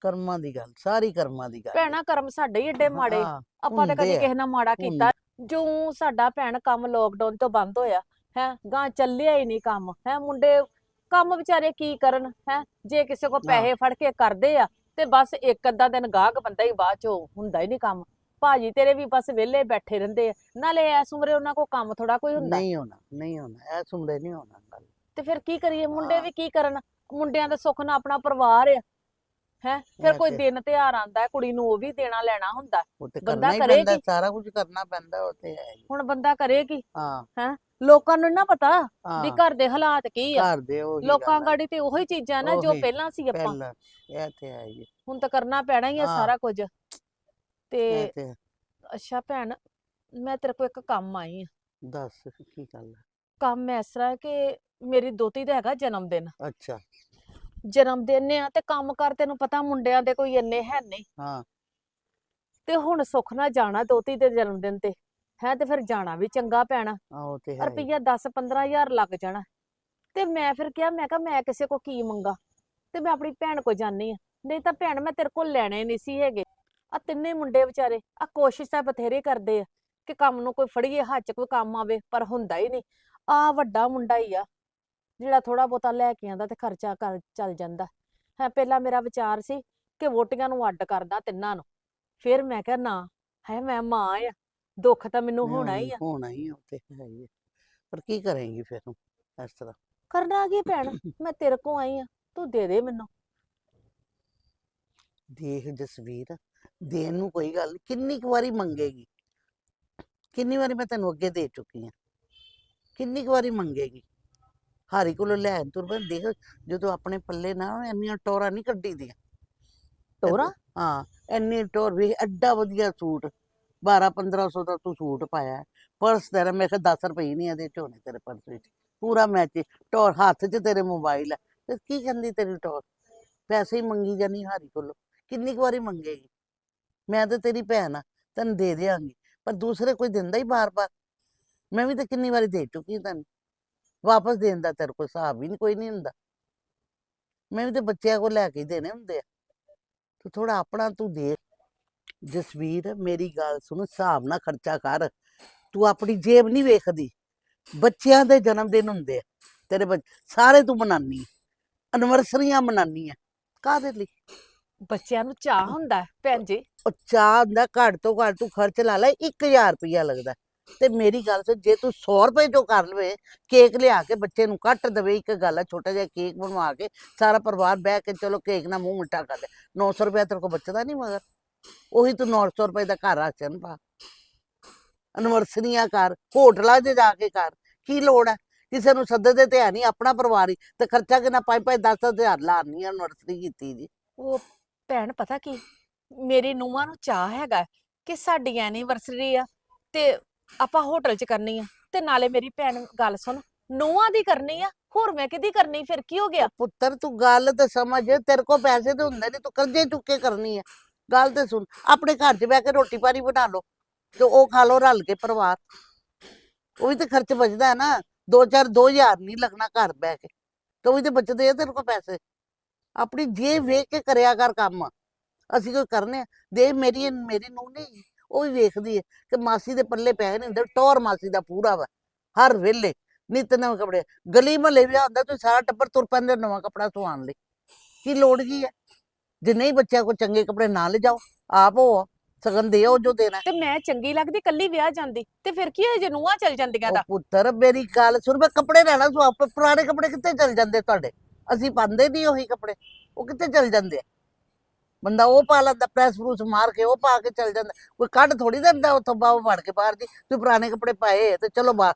Speaker 2: ਕਰਮਾਂ ਦੀ ਗੱਲ ਸਾਰੀ ਕਰਮਾਂ ਦੀ ਗੱਲ।
Speaker 3: ਭੈਣਾ ਕਰਮ ਸਾਡੇ ਹੀ ਏਡੇ ਮਾੜੇ।
Speaker 2: ਹਾਂ,
Speaker 3: ਆਪਾਂ ਤਾਂ ਕਦੀ
Speaker 2: ਆ,
Speaker 3: ਕਿਸੇ ਨਾਲ ਮਾੜਾ ਕੀਤਾ। ਜੋ ਸਾਡਾ ਭੈਣ ਕੰਮ ਲੋਕਡਾਊਨ ਤੋਂ ਬੰਦ ਹੋਇਆ ਹੈ ਗਾਂ ਚੱਲਿਆ ਹੀ ਨਹੀਂ ਕੰਮ। ਹੈ ਮੁੰਡੇ ਕੰਮ ਵਿਚਾਰੇ ਕੀ ਕਰਨ ਹੈ? ਜੇ ਕਿਸੇ ਕੋ। ਪੈਸੇ ਫੜ ਕੇ ਕਰਦੇ ਆ ਤੇ ਬਸ ਇੱਕ ਅੱਧਾ ਦਿਨ ਗਾਹਕ ਬੰਦਾ ਹੀ ਬਾਅਦ ਚੋਂ ਹੁੰਦਾ ਹੀ ਨਹੀਂ ਕੰਮ। ਭਾਜੀ ਤੇਰੇ ਵੀ ਬਸ ਵਿਹਲੇ ਬੈਠੇ ਰਹਿੰਦੇ ਆ। ਨਾਲੇ ਐਸ ਉਮਰੇ ਉਹਨਾਂ ਕੋ ਕੰਮ ਥੋੜਾ ਕੋਈ ਹੁੰਦਾ।
Speaker 2: ਨਹੀਂ ਹੋਣਾ ਨਹੀਂ ਹੋਣਾ ਇਹ ਸੁਣਦੇ ਨਹੀਂ ਹੋਣਾ ਗੱਲ।
Speaker 3: ਤੇ ਫਿਰ ਕੀ ਕਰੀਏ? ਮੁੰਡੇ
Speaker 2: ਹਾਂ।
Speaker 3: ਵੀ ਕੀ ਕਰਨ? ਮੁੰਡਿਆਂ ਦਾ ਸੁੱਖ ਨਾਲ ਆਪਣਾ ਪਰਿਵਾਰ ਆ। ਹੈ? ਫਿਰ ਕੋਈ ਦਿਨ ਤਿਉਹਾਰ ਆਂਦਾ ਹੈ, ਕੁੜੀ ਨੂੰ ਉਹ ਵੀ ਦੇਣਾ ਲੈਣਾ ਹੁੰਦਾ। ਬੰਦਾ
Speaker 2: ਹੀ
Speaker 3: ਕਰੇ ਕੀ?
Speaker 2: ਸਾਰਾ ਕੁਝ ਕਰਨਾ ਪੈਂਦਾ ਉਹ ਤੇ ਹੈ ਹੀ।
Speaker 3: ਹੁਣ ਬੰਦਾ ਕਰੇ ਕੀ
Speaker 2: ਹਾਂ?
Speaker 3: ਲੋਕਾਂ ਨੂੰ ਨਾ ਪਤਾ ਵੀ
Speaker 2: ਹਾਂ।
Speaker 3: ਘਰ ਦੇ ਹਾਲਾਤ ਕੀ ਆ।
Speaker 2: ਘਰ ਦੇ ਉਹ
Speaker 3: ਲੋਕਾਂ ਗਾੜੀ ਤੇ ਉਹੀ ਚੀਜ਼ਾਂ ਨਾ ਜੋ ਪਹਿਲਾਂ ਸੀ ਆਪਾਂ।
Speaker 2: ਪਹਿਲਾਂ ਇਹ ਤੇ ਹੈ ਹੀ। ਹੈ,
Speaker 3: ਹੁਣ ਤਾਂ ਕਰਨਾ ਪੈਣਾ ਹੀ ਆ
Speaker 2: ਹਾਂ।
Speaker 3: ਸਾਰਾ ਕੁਝ।
Speaker 2: ਇਹ
Speaker 3: ਤੇ
Speaker 2: ਤੇ ਹੈ।
Speaker 3: ਅੱਛਾ ਭੈਣ ਮੈਂ ਤੇਰੇ ਕੋਲ ਇੱਕ ਕੰਮ ਆਈ ਆ।
Speaker 2: ਦੱਸ ਕੀ ਗੱਲ ਹੈ
Speaker 3: ਕੰਮ ਇਸ ਤਰ੍ਹਾਂ ਹੈ ਕਿ ਮੇਰੀ ਦੋਤੀ ਦਾ ਹੈਗਾ ਜਨਮ ਦਿਨ
Speaker 2: ਅੱਛਾ।
Speaker 3: ਜਨਮ ਦਿਨ ਆ ਤੇ ਕੰਮ ਕਰ ਤੈਨੂੰ ਪਤਾ ਮੁੰਡਿਆਂ ਦੇ ਕੋਈ ਇੰਨੇ ਹੈ ਨਹੀਂ
Speaker 2: ਹਾਂ।
Speaker 3: ਤੇ ਹੁਣ ਸੁੱਖ ਨਾਲ ਜਾਣਾ ਦੋਤੀ ਦੇ ਜਨਮ ਦਿਨ ਤੇ ਹੈ ਤੇ ਫਿਰ ਜਾਣਾ ਵੀ ਚੰਗਾ ਪੈਣਾ।
Speaker 2: ਹਾਂ, ਉਹ ਤੇ ਹੈ ਹੀ।
Speaker 3: ਰੁਪਈਆ 10 15000 ਲੱਗ ਜਾਣਾ। ਤੇ ਮੈਂ ਫਿਰ ਕਿਹਾ ਮੈਂ ਕਿਹਾ ਮੈਂ ਕਿਸੇ ਕੋ ਕੀ ਮੰਗਾ? ਤੇ ਮੈਂ ਆਪਣੀ ਭੈਣ ਕੋ ਜਾਨੀ ਆ। ਨਹੀਂ ਤਾਂ ਭੈਣ ਮੈਂ ਤੇਰੇ ਕੋਲ ਲੈਣੇ ਨਹੀਂ ਸੀ ਹੈਗੇ। ਆ ਤਿੰਨੇ ਮੁੰਡੇ ਵਿਚਾਰੇ ਆ ਕੋਸ਼ਿਸ਼ ਤਾਂ ਬਥੇਰੇ ਕਰਦੇ ਆ ਕਿ ਕੰਮ ਨੂੰ ਕੋਈ ਫੜੀਏ ਹੱਥ 'ਚ ਕੋਈ ਕੰਮ ਆਵੇ ਪਰ ਹੁੰਦਾ ਹੀ ਨਹੀਂ ਆ ਵੱਡਾ ਮੁੰਡਾ ਹੀ ਆ। ਜਿਹੜਾ ਥੋੜਾ ਬਹੁਤਾ ਲੈ ਕੇ ਆਂਦਾ ਤੇ ਖਰਚਾ ਕਰ ਚੱਲ ਜਾਂਦਾ। ਹੈ ਪਹਿਲਾਂ ਮੇਰਾ ਵਿਚਾਰ ਸੀ ਕਿ ਵੋਟੀਆਂ ਨੂੰ ਅੱਡ ਕਰਦਾ ਤਿੰਨਾਂ ਨੂੰ। ਫਿਰ ਮੈਂ ਕਿਹਾ ਨਾ ਹੈ ਮੈਂ ਮਾਂ ਆ ਦੁੱਖ ਤਾਂ ਮੈਨੂੰ ਹੋਣਾ ਹੀ ਆ।
Speaker 2: ਹੋਣਾ ਹੀ ਆ, ਤੇ ਹੈ ਹੀ। ਪਰ ਕੀ ਕਰੇਂਗੀ ਫਿਰ ਤੂੰ ਇਸ ਤਰ੍ਹਾਂ?
Speaker 3: ਕਰਨਾ ਕੀ ਭੈਣ? ਮੈਂ ਤੇਰੇ ਕੋ ਆਈ ਆ ਤੂੰ ਦੇ ਦੇ ਮੈਨੂੰ।
Speaker 2: ਦੇਖ ਜਸਵੀਰ ਦੇਣ ਨੂੰ ਕੋਈ ਗੱਲ ਨੀ, ਕਿੰਨੀ ਕੁ ਵਾਰੀ ਮੰਗੇਗੀ? ਕਿੰਨੀ ਵਾਰੀ ਮੈਂ ਤੈਨੂੰ ਅੱਗੇ ਦੇ ਚੁੱਕੀ ਹਾਂ ਕਿੰਨੀ ਕੁ ਵਾਰੀ ਮੰਗੇਗੀ? ਹਾਰੀ ਕੋਲੋਂ ਲੈਣ ਤੁਰ ਪੈ ਦੇਖ ਜਦੋਂ ਆਪਣੇ ਪੱਲੇ ਨਾ ਇੰਨੀਆਂ ਟੋਰਾਂ ਨਹੀਂ ਕੱਢੀ ਦੀਆਂ
Speaker 3: ਟੋਰਾ?
Speaker 2: ਹਾਂ ਇੰਨੀ ਟੋਰ ਵੀ ਐਡਾ ਵਧੀਆ ਸੂਟ। 12 1500 ਦਾ ਤੂੰ ਸੂਟ ਪਾਇਆ। ਹੈ। ਪਰਸ ਤੇਰਾ ਮੇਰੇ ਖਿਆਲ 10 ਰੁਪਏ ਨਹੀਂ ਇਹਦੇ ਝੋਨੇ ਤੇਰੇ ਪਰਸ ਵਿੱਚ। ਪੂਰਾ ਮੈਚ ਟੋਰ ਹੱਥ 'ਚ ਤੇਰੇ ਮੋਬਾਈਲ ਹੈ ਤੇ ਕੀ ਕਹਿੰਦੀ ਤੇਰੀ ਟੋਰ? ਪੈਸੇ ਹੀ ਮੰਗੀ ਜਾਨੀ ਹਾਰੀ ਕੋਲੋਂ। ਕਿੰਨੀ ਕੁ ਵਾਰੀ ਮੰਗੇਗੀ? ਮੈਂ ਤਾਂ ਤੇਰੀ ਭੈਣ ਆ ਤੈਨੂੰ ਦੇ ਦਿਆਂਗੀ। ਪਰ ਦੂਸਰੇ ਕੋਈ ਦਿੰਦਾ ਹੀ ਬਾਰ-ਬਾਰ। ਮੈਂ ਵੀ ਤਾਂ ਕਿੰਨੀ ਵਾਰੀ ਦੇ ਚੁੱਕੀ ਤੈਨੂੰ। ਵਾਪਸ ਦੇਣ ਦਾ ਤੇਰੇ ਕੋਲ ਹਿਸਾਬ ਵੀ ਨਹੀਂ ਕੋਈ ਨਹੀਂ ਹੁੰਦਾ ਮੈਂ ਵੀ ਤਾਂ ਬੱਚਿਆਂ ਕੋਲ ਲੈ ਕੇ ਹੀ ਦੇਣੇ ਹੁੰਦੇ ਆ। ਤੂੰ ਥੋੜਾ ਆਪਣਾ ਤੂੰ ਦੇਖ। ਜਸਵੀਰ ਮੇਰੀ ਗੱਲ ਸੁਣ ਹਿਸਾਬ ਨਾਲ ਖਰਚਾ ਕਰ। ਤੂੰ ਆਪਣੀ ਜੇਬ ਨਹੀਂ ਵੇਖਦੀ। ਬੱਚਿਆਂ ਦੇ ਜਨਮ ਦਿਨ ਹੁੰਦੇ ਆ। ਤੇਰੇ ਸਾਰੇ ਤੂੰ ਮਨਾਨੀ ਐਨਵਰਸਰੀਆਂ ਮਨਾਨੀ ਆ। ਕਾਹਦੇ ਲਈ?
Speaker 3: ਬੱਚਿਆਂ ਨੂੰ ਚਾਹ ਹੁੰਦਾ ਹੈ, ਭੈਣ ਜੀ।
Speaker 2: ਉਹ ਚਾਹ ਹੁੰਦਾ ਘੱਟ ਤੋਂ ਘੱਟ ਤੂੰ ਖਰਚ ਲਾ ਲੈ 1000 ਰੁਪਇਆ ਲੱਗਦਾ। ਤੇ ਮੇਰੀ ਗੱਲ ਸੁਣ, ਜੇ ਤੂੰ 100 ਰੁਪਏ ਜੋ ਕਰ ਲਵੇ, ਕੇਕ ਲਿਆ ਕੇ ਬੱਚੇ ਨੂੰ ਕੱਟ ਦੇਵੇ, ਇੱਕ ਗੱਲ ਆ, ਛੋਟਾ ਜਿਹਾ ਕੇਕ ਬਣਵਾ ਕੇ ਸਾਰਾ ਪਰਿਵਾਰ ਬਹਿ ਕੇ ਚਲੋ ਕੇਕ ਨਾਲ ਮੂੰਹ ਮਿੱਠਾ ਕਰ ਲੈ 900 ਰੁਪਇਆ ਤੇਰੇ ਕੋਲ ਬਚਦਾ ਨਹੀਂ ਮਗਰ, ਉਹੀ ਤੂੰ 900 ਰੁਪਏ ਦਾ ਘਰ ਰਾਸ਼ਨ ਪਾ। ਐਨਵਰਸਰੀਆਂ ਕਰ, ਹੋਟਲਾਂ 'ਚ ਜਾ ਕੇ ਕਰ, ਕੀ ਲੋੜ ਹੈ ਕਿਸੇ ਨੂੰ ਸੱਦੇ ਤੇ ਹੈ ਨਹੀਂ ਆਪਣਾ ਪਰਿਵਾਰ ਹੀ, ਤੇ ਖਰਚਾ ਕਿੰਨਾ, ਪੰਜ ਪੰਜ 10 ਹਜ਼ਾਰ ਲਾਣੀ ਐਨਵਰਸਰੀ ਕੀਤੀ ਜੀ
Speaker 3: ਉਹ ਭੈਣ ਪਤਾ ਕੀ, ਮੇਰੀ ਨੂੰਹਾਂ ਨੂੰ ਚਾਹ ਹੈਗਾ ਕਿ ਸਾਡੀ ਐਨੀਵਰਸਰੀ ਆ, ਤੇ ਆਪਾਂ ਹੋਟਲ 'ਚ ਕਰਨੀ ਆ। ਤੇ ਨਾਲੇ ਮੇਰੀ ਭੈਣ, ਗੱਲ ਸੁਣ, ਨੂੰਹਾਂ ਦੀ ਕਰਨੀ ਆ, ਹੋਰ ਮੈਂ ਕਿਹਦੀ ਕਰਨੀ, ਫਿਰ ਕੀ ਹੋ ਗਿਆ?
Speaker 2: ਪੁੱਤਰ, ਤੂੰ ਗੱਲ ਤੇ ਸਮਝ ਤੇਰੇ ਕੋਲ ਪੈਸੇ ਤੇ ਹੁੰਦੇ ਨੇ, ਤੂੰ ਕਰਜ਼ੇ ਚੁੱਕ ਕੇ ਕਰਨੀ ਹੈ ਗੱਲ ਤੇ ਸੁਣ, ਆਪਣੇ ਘਰ 'ਚ ਬਹਿ ਕੇ ਰੋਟੀ ਪਾਣੀ ਬਣਾ ਲਓ, ਤੇ ਉਹ ਖਾ ਲਓ ਰਲ ਕੇ ਪਰਿਵਾਰ। ਉਹ ਵੀ ਤੇ ਖਰਚ ਬਚਦਾ ਹੈ ਨਾ, ਦੋ ਚਾਰ, ਦੋ ਹਜ਼ਾਰ ਨਹੀਂ ਲੱਗਣਾ ਘਰ ਬਹਿ ਕੇ। ਤੇ ਉਹ ਵੀ ਤੇ ਬਚਦੇ ਆ ਤੇਰੇ ਕੋਲ ਪੈਸੇ। ਆਪਣੀ ਜੇਬ ਵੇਖ ਕੇ ਕਰਿਆ ਕਰ ਕੰਮ। ਅਸੀਂ ਕੋਈ ਕਰਨੇ ਆ। ਦੇ ਮੇਰੀ ਮੇਰੀ ਨੂੰ ਨਹੀਂ ਉਹ ਵੀ ਵੇਖਦੀ ਹੈ ਕਿ ਮਾਸੀ ਦੇ ਪੱਲੇ ਪੈਸੇ ਨਹੀਂ ਹੁੰਦੇ ਟੌਰ ਮਾਸੀ ਦਾ ਪੂਰਾ ਵਾ ਹਰ ਵੇਲੇ। ਨਿੱਤ ਨਵੇਂ ਕੱਪੜੇ ਗਲੀ ਮਹੱਲੇ ਵੀ ਹੁੰਦਾ ਤੁਸੀਂ ਸਾਰਾ ਟੱਬਰ ਤੁਰ ਪੈਂਦੇ ਨਵਾਂ ਕੱਪੜਾ ਸਵਾਉਣ ਲਈ। ਕੀ ਲੋੜ ਕੀ ਹੈ ਜੇ ਨਹੀਂ ਬੱਚਿਆਂ ਕੋਲ ਚੰਗੇ ਕੱਪੜੇ ਨਾ ਲੈ ਜਾਓ ਆਪ ਹੋ ਸਗਨ ਦਿਓ ਜੋ ਦੇਣਾ।
Speaker 3: ਤੇ ਮੈਂ ਚੰਗੀ ਲੱਗਦੀ ਕੱਲੀ ਵਿਆਹ ਜਾਂਦੀ ਤੇ ਫਿਰ ਕੀ ਹੋਇਆ ਜੇ ਨੂੰਹਾਂ ਚਲ ਜਾਂਦੀਆਂ
Speaker 2: ਉਹ
Speaker 3: ਦਾ
Speaker 2: ਪੁੱਤਰ ਮੇਰੀ ਗੱਲ ਸੁਣ ਮੈਂ ਕੱਪੜੇ ਲੈਣਾ ਸੋ ਆਪ ਪੁਰਾਣੇ ਕੱਪੜੇ ਕਿੱਥੇ ਚਲ ਜਾਂਦੇ ਤੁਹਾਡੇ? ਅਸੀਂ ਪਾਉਂਦੇ ਨਹੀਂ ਉਹੀ ਕੱਪੜੇ ਉਹ ਕਿੱਥੇ ਚਲ ਜਾਂਦੇ ਆ? ਬੰਦਾ ਉਹ ਪਾ ਲੈਂਦਾ ਪ੍ਰੈਸ ਪ੍ਰੂਸ ਮਾਰ ਕੇ ਉਹ ਪਾ ਕੇ ਚਲ ਜਾਂਦਾ। ਕੋਈ ਕੱਢ ਥੋੜੀ ਦਿੰਦਾ ਉੱਥੋਂ ਬਾਹਰ ਵੜ ਕੇ ਬਾਹਰ ਦੀ ਤੂੰ ਪੁਰਾਣੇ ਕੱਪੜੇ ਪਾਏ, ਤੇ ਚਲੋ ਬਾਹਰ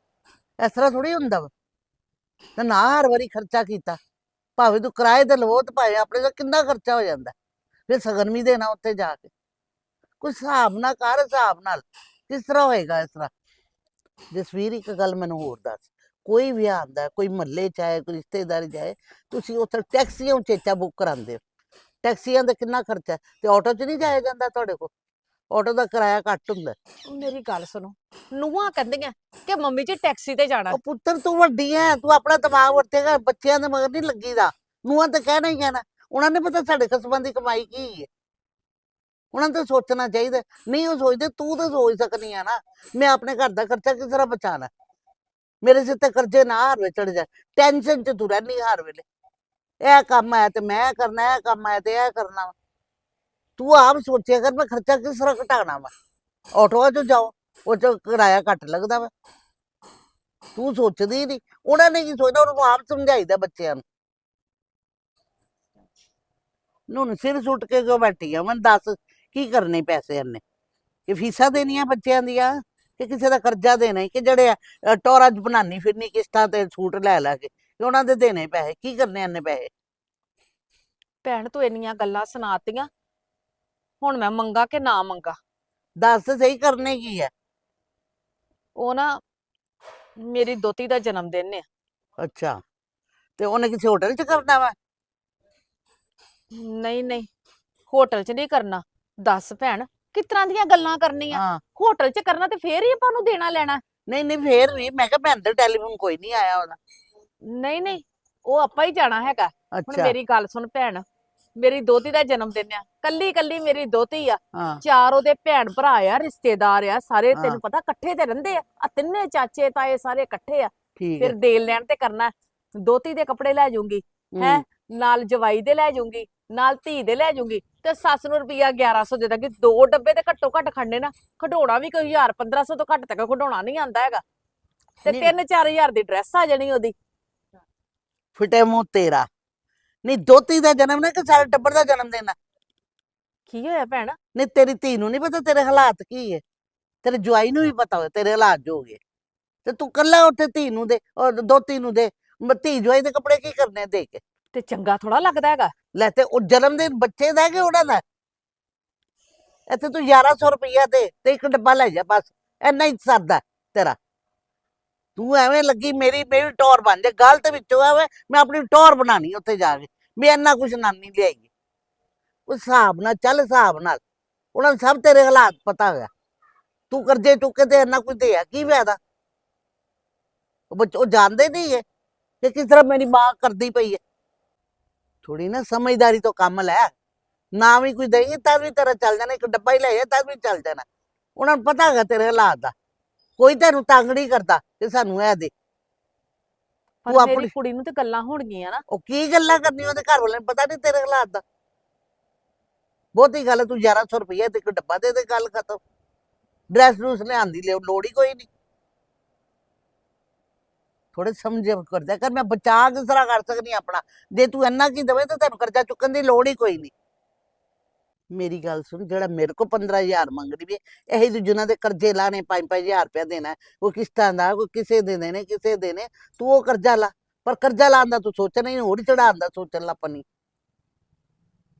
Speaker 2: ਇਸ ਤਰ੍ਹਾਂ ਥੋੜੀ ਹੁੰਦਾ ਵਾ। ਤੇ ਨਾ ਹਰ ਵਾਰੀ ਖਰਚਾ ਕੀਤਾ। ਭਾਵੇਂ ਤੂੰ ਕਿਰਾਏ ਤੇ ਲਵੋ ਤੇ ਭਾਵੇਂ ਆਪਣੇ ਦਾ ਕਿੰਨਾ ਖਰਚਾ ਹੋ ਜਾਂਦਾ। ਫਿਰ ਸਗਨ ਵੀ ਦੇਣਾ ਉੱਥੇ ਜਾ ਕੇ। ਕੋਈ ਹਿਸਾਬ ਨਾ ਕਰ, ਹਿਸਾਬ ਨਾਲ। ਕਿਸ ਤਰ੍ਹਾਂ ਹੋਏਗਾ ਇਸ ਤਰ੍ਹਾਂ? ਜਸਵੀਰ, ਇੱਕ ਗੱਲ ਮੈਨੂੰ ਹੋਰ ਦੱਸ। ਕੋਈ ਵਿਆਹ ਆਂਦਾ ਕੋਈ ਮਹੱਲੇ ਚ ਆਏ, ਕੋਈ ਰਿਸ਼ਤੇਦਾਰ ਜਾਏ ਤੁਸੀਂ ਉੱਥੇ ਟੈਕਸੀਆਂ ਉਚੇਚਾ ਬੁੱਕ ਕਰਾਉਂਦੇ ਹੋ। ਟੈਕਸੀਆਂ ਦਾ ਕਿੰਨਾ ਖਰਚਾ ਹੈ? ਤੇ ਆਟੋ 'ਚ ਨਹੀਂ ਜਾਇਆ ਜਾਂਦਾ ਤੁਹਾਡੇ ਕੋਲ? ਆਟੋ ਦਾ ਕਿਰਾਇਆ ਘੱਟ ਹੁੰਦਾ ਹੈ।
Speaker 3: ਮੇਰੀ ਗੱਲ ਸੁਣੋ ਨੂੰਹਾਂ ਕਹਿੰਦੀਆਂ ਕਿ ਮੰਮੀ ਜੀ ਟੈਕਸੀ ਤੇ ਜਾਣਾ।
Speaker 2: ਉਹ ਪੁੱਤਰ ਤੂੰ ਵੱਡੀ ਐ ਤੂੰ ਆਪਣਾ ਦਿਮਾਗ ਵਰਤੇਗਾ ਬੱਚਿਆਂ ਦੇ ਮਗਰ ਨਹੀਂ ਲੱਗੀਦਾ। ਨੂੰਹਾਂ ਤਾਂ ਕਹਿਣਾ ਹੀ ਕਹਿਣਾ ਉਹਨਾਂ ਨੇ ਪਤਾ ਸਾਡੇ ਖਸਮਾਂ ਦੀ ਕਮਾਈ ਕੀ ਹੈ? ਉਹਨਾਂ ਨੂੰ ਤਾਂ ਸੋਚਣਾ ਚਾਹੀਦਾ ਨਹੀਂ ਉਹ ਸੋਚਦੇ ਤੂੰ ਤਾਂ ਸੋਚ ਸਕਨੀ ਆ ਨਾ ਮੈਂ ਆਪਣੇ ਘਰ ਦਾ ਖਰਚਾ ਕਿਸ ਤਰ੍ਹਾਂ ਬਚਾਣਾ ਮੇਰੇ ਸਿਰ ਤੇ ਕਰਜ਼ੇ ਨਾ ਹਰ ਵੇ ਚੜ ਜਾ ਟੈਨਸ਼ਨ ਚ ਤੂੰ ਰਹਿਨੀ ਹਰ ਵੇਲੇ। ਇਹ ਕੰਮ ਆਇਆ ਤੇ ਮੈਂ ਕਰਨਾ ਇਹ ਕੰਮ ਆਇਆ ਤੇ ਇਹ ਕਰਨਾ ਵਾ। ਤੂੰ ਆਪ ਸੋਚਿਆ ਕਰ ਮੈਂ ਖਰਚਾ ਕਿਸ ਤਰ੍ਹਾਂ ਘਟਾਣਾ ਵਾ? ਆਟੋਆਂ 'ਚ ਜਾਓ ਉਹ 'ਚ ਕਿਰਾਇਆ ਘੱਟ ਲੱਗਦਾ ਵਾ। ਤੂੰ ਸੋਚਦੀ ਨਹੀਂ ਉਹਨਾਂ ਨੇ ਕੀ ਸੋਚਦਾ ਉਹਨਾਂ ਨੂੰ ਆਪ ਸਮਝਾਈਦਾ ਬੱਚਿਆਂ ਨੂੰ। ਨੂੰ ਸਿਰ ਸੁੱਟ ਕੇ ਕਿਉਂ ਬੈਠੀ ਆ? ਮੈਂ ਦੱਸ ਕੀ ਕਰਨੇ ਪੈਸੇ ਇਹਨੇ? ਕਿ ਫੀਸਾਂ ਦੇਣੀਆਂ ਬੱਚਿਆਂ ਦੀਆਂ ਕਿ ਕਿਸੇ ਦਾ ਕਰਜ਼ਾ ਦੇਣਾ ਈ, ਕਿ ਜਿਹੜੇ ਅ, ਟੋਰਾ ਚ ਬਣਾਨੀ ਫਿਰਨੀ ਕਿਸ਼ਤਾਂ ਤੇ ਸੂਟ ਲੈ ਲੈ ਕੇ। ਕਿ ਉਹਨਾਂ ਦੇ ਦੇਣੇ ਪੈਸੇ ਕੀ ਕਰਨੇ ਇਹਨੇ ਪੈਸੇ?
Speaker 3: ਭੈਣ ਤੂੰ ਇੰਨੀਆਂ ਗੱਲਾਂ ਸੁਣਾਤੀਆਂ। ਹੁਣ ਮੈਂ ਮੰਗਾ ਕਿ ਨਾ ਮੰਗਾ?
Speaker 2: ਦੱਸ ਤੇ ਸਹੀ ਕਰਨੇ ਕੀ ਹੈ
Speaker 3: ਉਹ ਨਾ ਮੇਰੀ ਦੋਤੀ ਦਾ ਜਨਮ ਦਿਨ ਹੈ
Speaker 2: ਅੱਛਾ ਤੇ ਉਹਨੇ ਕਿਸੇ ਹੋਟਲ ਚ ਕਰਨਾ ਵਾ?
Speaker 3: ਨਹੀਂ ਨਹੀਂ ਹੋਟਲ 'ਚ ਨਹੀਂ ਕਰਨਾ। ਦੱਸ ਭੈਣ ਕਿਸ ਤਰ੍ਹਾਂ ਦੀਆਂ ਗੱਲਾਂ ਕਰਨੀਆਂ?
Speaker 2: ਹਾਂ।
Speaker 3: ਹੋਟਲ 'ਚ ਕਰਨਾ ਤੇ ਫੇਰ ਹੀ ਆਪਾਂ ਨੂੰ ਦੇਣਾ ਲੈਣਾ।
Speaker 2: ਨਹੀਂ ਨਹੀਂ ਫੇਰ ਵੀ ਮੈਂ ਕਿਹਾ ਭੈਣ ਦਾ ਟੈਲੀਫੋਨ ਕੋਈ ਨਹੀਂ ਆਇਆ ਉਹਦਾ।
Speaker 3: ਨਹੀਂ ਨਹੀਂ ਉਹ ਆਪਾਂ ਹੀ ਜਾਣਾ ਹੈਗਾ। ਹੁਣ
Speaker 2: ਅੱਛਾ।
Speaker 3: ਮੇਰੀ ਗੱਲ ਸੁਣ ਭੈਣ ਮੇਰੀ ਦੋਤੀ ਦਾ ਜਨਮ ਦਿਨ ਆ। ਕੱਲੀ ਕੱਲੀ ਮੇਰੀ ਦੋਤੀ ਆ।
Speaker 2: ਹਾਂ।
Speaker 3: ਚਾਰ ਉਹਦੇ ਭੈਣ ਭਰਾ ਆ ਰਿਸ਼ਤੇਦਾਰ ਆ ਸਾਰੇ
Speaker 2: ਹਾਂ।
Speaker 3: ਤੈਨੂੰ ਪਤਾ ਇਕੱਠੇ ਤੇ ਰਹਿੰਦੇ ਆ। ਆ ਤਿੰਨੇ ਚਾਚੇ ਤਾਏ ਸਾਰੇ ਇਕੱਠੇ ਆ।
Speaker 2: ਠੀਕ
Speaker 3: ਫਿਰ ਦੇਣ ਲੈਣ ਤੇ ਕਰਨਾ। ਦੋਤੀ ਦੇ ਕੱਪੜੇ ਲੈ ਜਾਊਂਗੀ ਹੈ।
Speaker 2: ਹੂੰ,
Speaker 3: ਨਾਲ ਜਵਾਈ ਦੇ ਲੈ ਜਾਊਂਗੀ ਨਾਲ ਧੀ ਦੇ ਲੈ ਜਾਊਂਗੀ ਤੇ ਸੱਸ ਨੂੰ ਰੁਪਿਆ 1100 ਦੇ ਦਾਂਗੀ। ਦੋ ਡੱਬੇ ਤੇ ਘੱਟੋ ਘੱਟ ਖੰਡੇ ਨਾ ਖਡਾਉਣਾ ਵੀ ਕੋਈ 1000 1500 ਤੋਂ ਘੱਟ ਤੱਕ ਖਡਾਉਣਾ ਨਹੀਂ ਆਂਦਾ ਹੈਗਾ। ਤੇ
Speaker 2: ਨਹੀਂ।
Speaker 3: 3-4000 ਦੀ ਡਰੈਸ ਆ ਜਾਣੀ ਉਹਦੀ।
Speaker 2: ਫਿਟੇ ਮੂੰਹ ਤੇਰਾ। ਨਹੀਂ ਦੋਤੀ ਦਾ ਜਨਮ ਨਾ ਕਿ ਸਾਰੇ ਟੱਬਰ ਦਾ ਜਨਮ ਦੇਣਾ
Speaker 3: ਕੀ ਹੋਇਆ ਭੈਣ?
Speaker 2: ਨਹੀਂ ਤੇਰੀ ਧੀ ਨੂੰ ਨਹੀਂ ਪਤਾ ਤੇਰੇ ਹਾਲਾਤ ਕੀ ਹੈ ਤੇਰੇ ਜਵਾਈ ਨੂੰ ਵੀ ਪਤਾ ਹੋਵੇ ਤੇਰੇ ਹਾਲਾਤ ਜੋ ਹੋਗੇ ਤੇ ਤੂੰ ਕੱਲਾ ਉੱਥੇ ਧੀ ਨੂੰ ਦੇ ਔਰ ਦੋਤੀ ਨੂੰ ਦੇ। ਧੀ ਜਵਾਈ ਦੇ ਕੱਪੜੇ ਕੀ ਕਰਨੇ ਦੇ ਕੇ?
Speaker 3: ਤੇ ਚੰਗਾ ਥੋੜਾ ਲੱਗਦਾ ਹੈਗਾ।
Speaker 2: ਲੈ ਤੇ ਉਹ ਜਨਮ ਦਿਨ ਬੱਚੇ ਦਾ ਕਿ ਉਹਨਾਂ ਦਾ? ਇੱਥੇ ਤੂੰ 1100 ਰੁਪਈਆ ਦੇ ਤੇ ਇੱਕ ਡੱਬਾ ਲੈ ਜਾ ਬਸ। ਇੰਨਾ ਹੀ ਸਰਦਾ ਤੇਰਾ। ਤੂੰ ਐਵੇਂ ਲੱਗੀ ਮੇਰੀ ਮੇਰੀ ਟੌਰ ਬਣ ਜਾ, ਗਲਤ ਵਿੱਚੋਂ ਆਵੇ ਮੈਂ ਆਪਣੀ ਟੌਰ ਬਣਾਣੀ ਉੱਥੇ ਜਾ ਕੇ ਵੀ ਇੰਨਾ ਕੁਛ ਨਾਨੀ ਲਿਆਈ। ਉਹ ਹਿਸਾਬ ਨਾਲ, ਚੱਲ ਹਿਸਾਬ ਨਾਲ, ਉਹਨਾਂ ਨੂੰ ਸਭ ਤੇਰੇ ਹਾਲਾਤ ਪਤਾ ਹੋਇਆ। ਤੂੰ ਕਰਜ਼ੇ ਚੁੱਕ ਕੇ ਤੇ ਇੰਨਾ ਕੁਝ ਦੇਆ ਕੀ ਫਾਇਦਾ? ਉਹ ਉਹ ਜਾਣਦੇ ਨਹੀਂ ਹੈ ਕਿ ਕਿਸ ਤਰ੍ਹਾਂ ਮੇਰੀ ਮਾਂ ਕਰਦੀ ਪਈ ਹੈ। ਥੋੜੀ ਨਾ ਸਮਝਦਾਰੀ ਤੋਂ ਕੰਮ ਲੈ, ਨਾ ਵੀ ਕੋਈ ਦੇਈਏ ਤਾਂ ਵੀ ਤੇਰਾ ਚੱਲ ਜਾਣਾ, ਇੱਕ ਡੱਬਾ ਹੀ ਲੈ ਜਾ ਤਾਂ ਵੀ ਚੱਲ ਜਾਣਾ। ਉਹਨਾਂ ਨੂੰ ਪਤਾ ਹੈਗਾ ਤੇਰੇ ਹਾਲਾਤ ਦਾ। ਕੋਈ ਤੈਨੂੰ ਤੰਗ ਨਹੀਂ ਕਰਦਾ ਕਿ ਸਾਨੂੰ ਇਹ ਦੇ।
Speaker 3: ਪਰ
Speaker 2: ਤੂੰ
Speaker 3: ਮੇਰੀ
Speaker 2: ਆਪਣੀ-
Speaker 3: ਕੁੜੀ ਨੂੰ ਤੇ ਗੱਲਾਂ ਹੋਣਗੀਆਂ ਨਾ।
Speaker 2: ਉਹ ਕੀ ਗੱਲਾਂ ਕਰਨੀਆਂ ਉਹਦੇ ਘਰ ਵਾਲਿਆਂ ਨੂੰ ਪਤਾ ਨਹੀਂ ਤੇਰੇ ਹਾਲਾਤ ਦਾ। ਬਹੁਤੀ ਗੱਲ ਹੈ, ਤੂੰ 1100 ਰੁਪਏ ਤੇ ਇੱਕ ਡੱਬਾ ਦੇ ਦੇ ਗੱਲ ਖਤਮ। ਡਰੈਸ ਡਰੂਸ ਲਿਆਂਦੀ ਲਿਓ ਲੋੜ ਹੀ ਕੋਈ ਨਹੀਂ। ਥੋੜੇ ਸਮਝ ਕਰਦਾ ਕਰ ਮੈਂ ਬਚਾ ਕਿਸ ਤਰ੍ਹਾਂ ਕਰ ਸਕਦੀ ਹਾਂ ਆਪਣਾ? ਜੇ ਤੂੰ ਇੰਨਾ ਕੀ ਦਵੇ ਤਾਂ ਤੈਨੂੰ ਕਰਜ਼ਾ ਚੁੱਕਣ ਦੀ ਲੋੜ ਹੀ ਕੋਈ ਨਹੀਂ। ਮੇਰੀ ਗੱਲ ਸੁਣ, ਜਿਹੜਾ ਮੇਰੇ ਕੋ 15000 ਮੰਗਦੀ ਵੀ ਇਹ ਜਿਹੇ ਜਿਨ੍ਹਾਂ ਦੇ ਕਰਜ਼ੇ ਲਾਣੇ 5-5000 ਰੁਪਇਆ ਦੇਣਾ ਉਹ ਕਿਸ਼ਤਾਂ ਦਾ, ਕੋਈ ਕਿਸੇ ਦੇ ਦੇਣੇ, ਕਿਸੇ ਦੇ ਤੂੰ ਉਹ ਕਰਜ਼ਾ ਲਾ, ਪਰ ਕਰਜ਼ਾ ਲਾਉਣ ਦਾ ਤੂੰ ਸੋਚਣਾ ਹੀ ਹੋਰ ਚੜਾਉਣ ਦਾ ਸੋਚਣ ਲੱਪਣੀ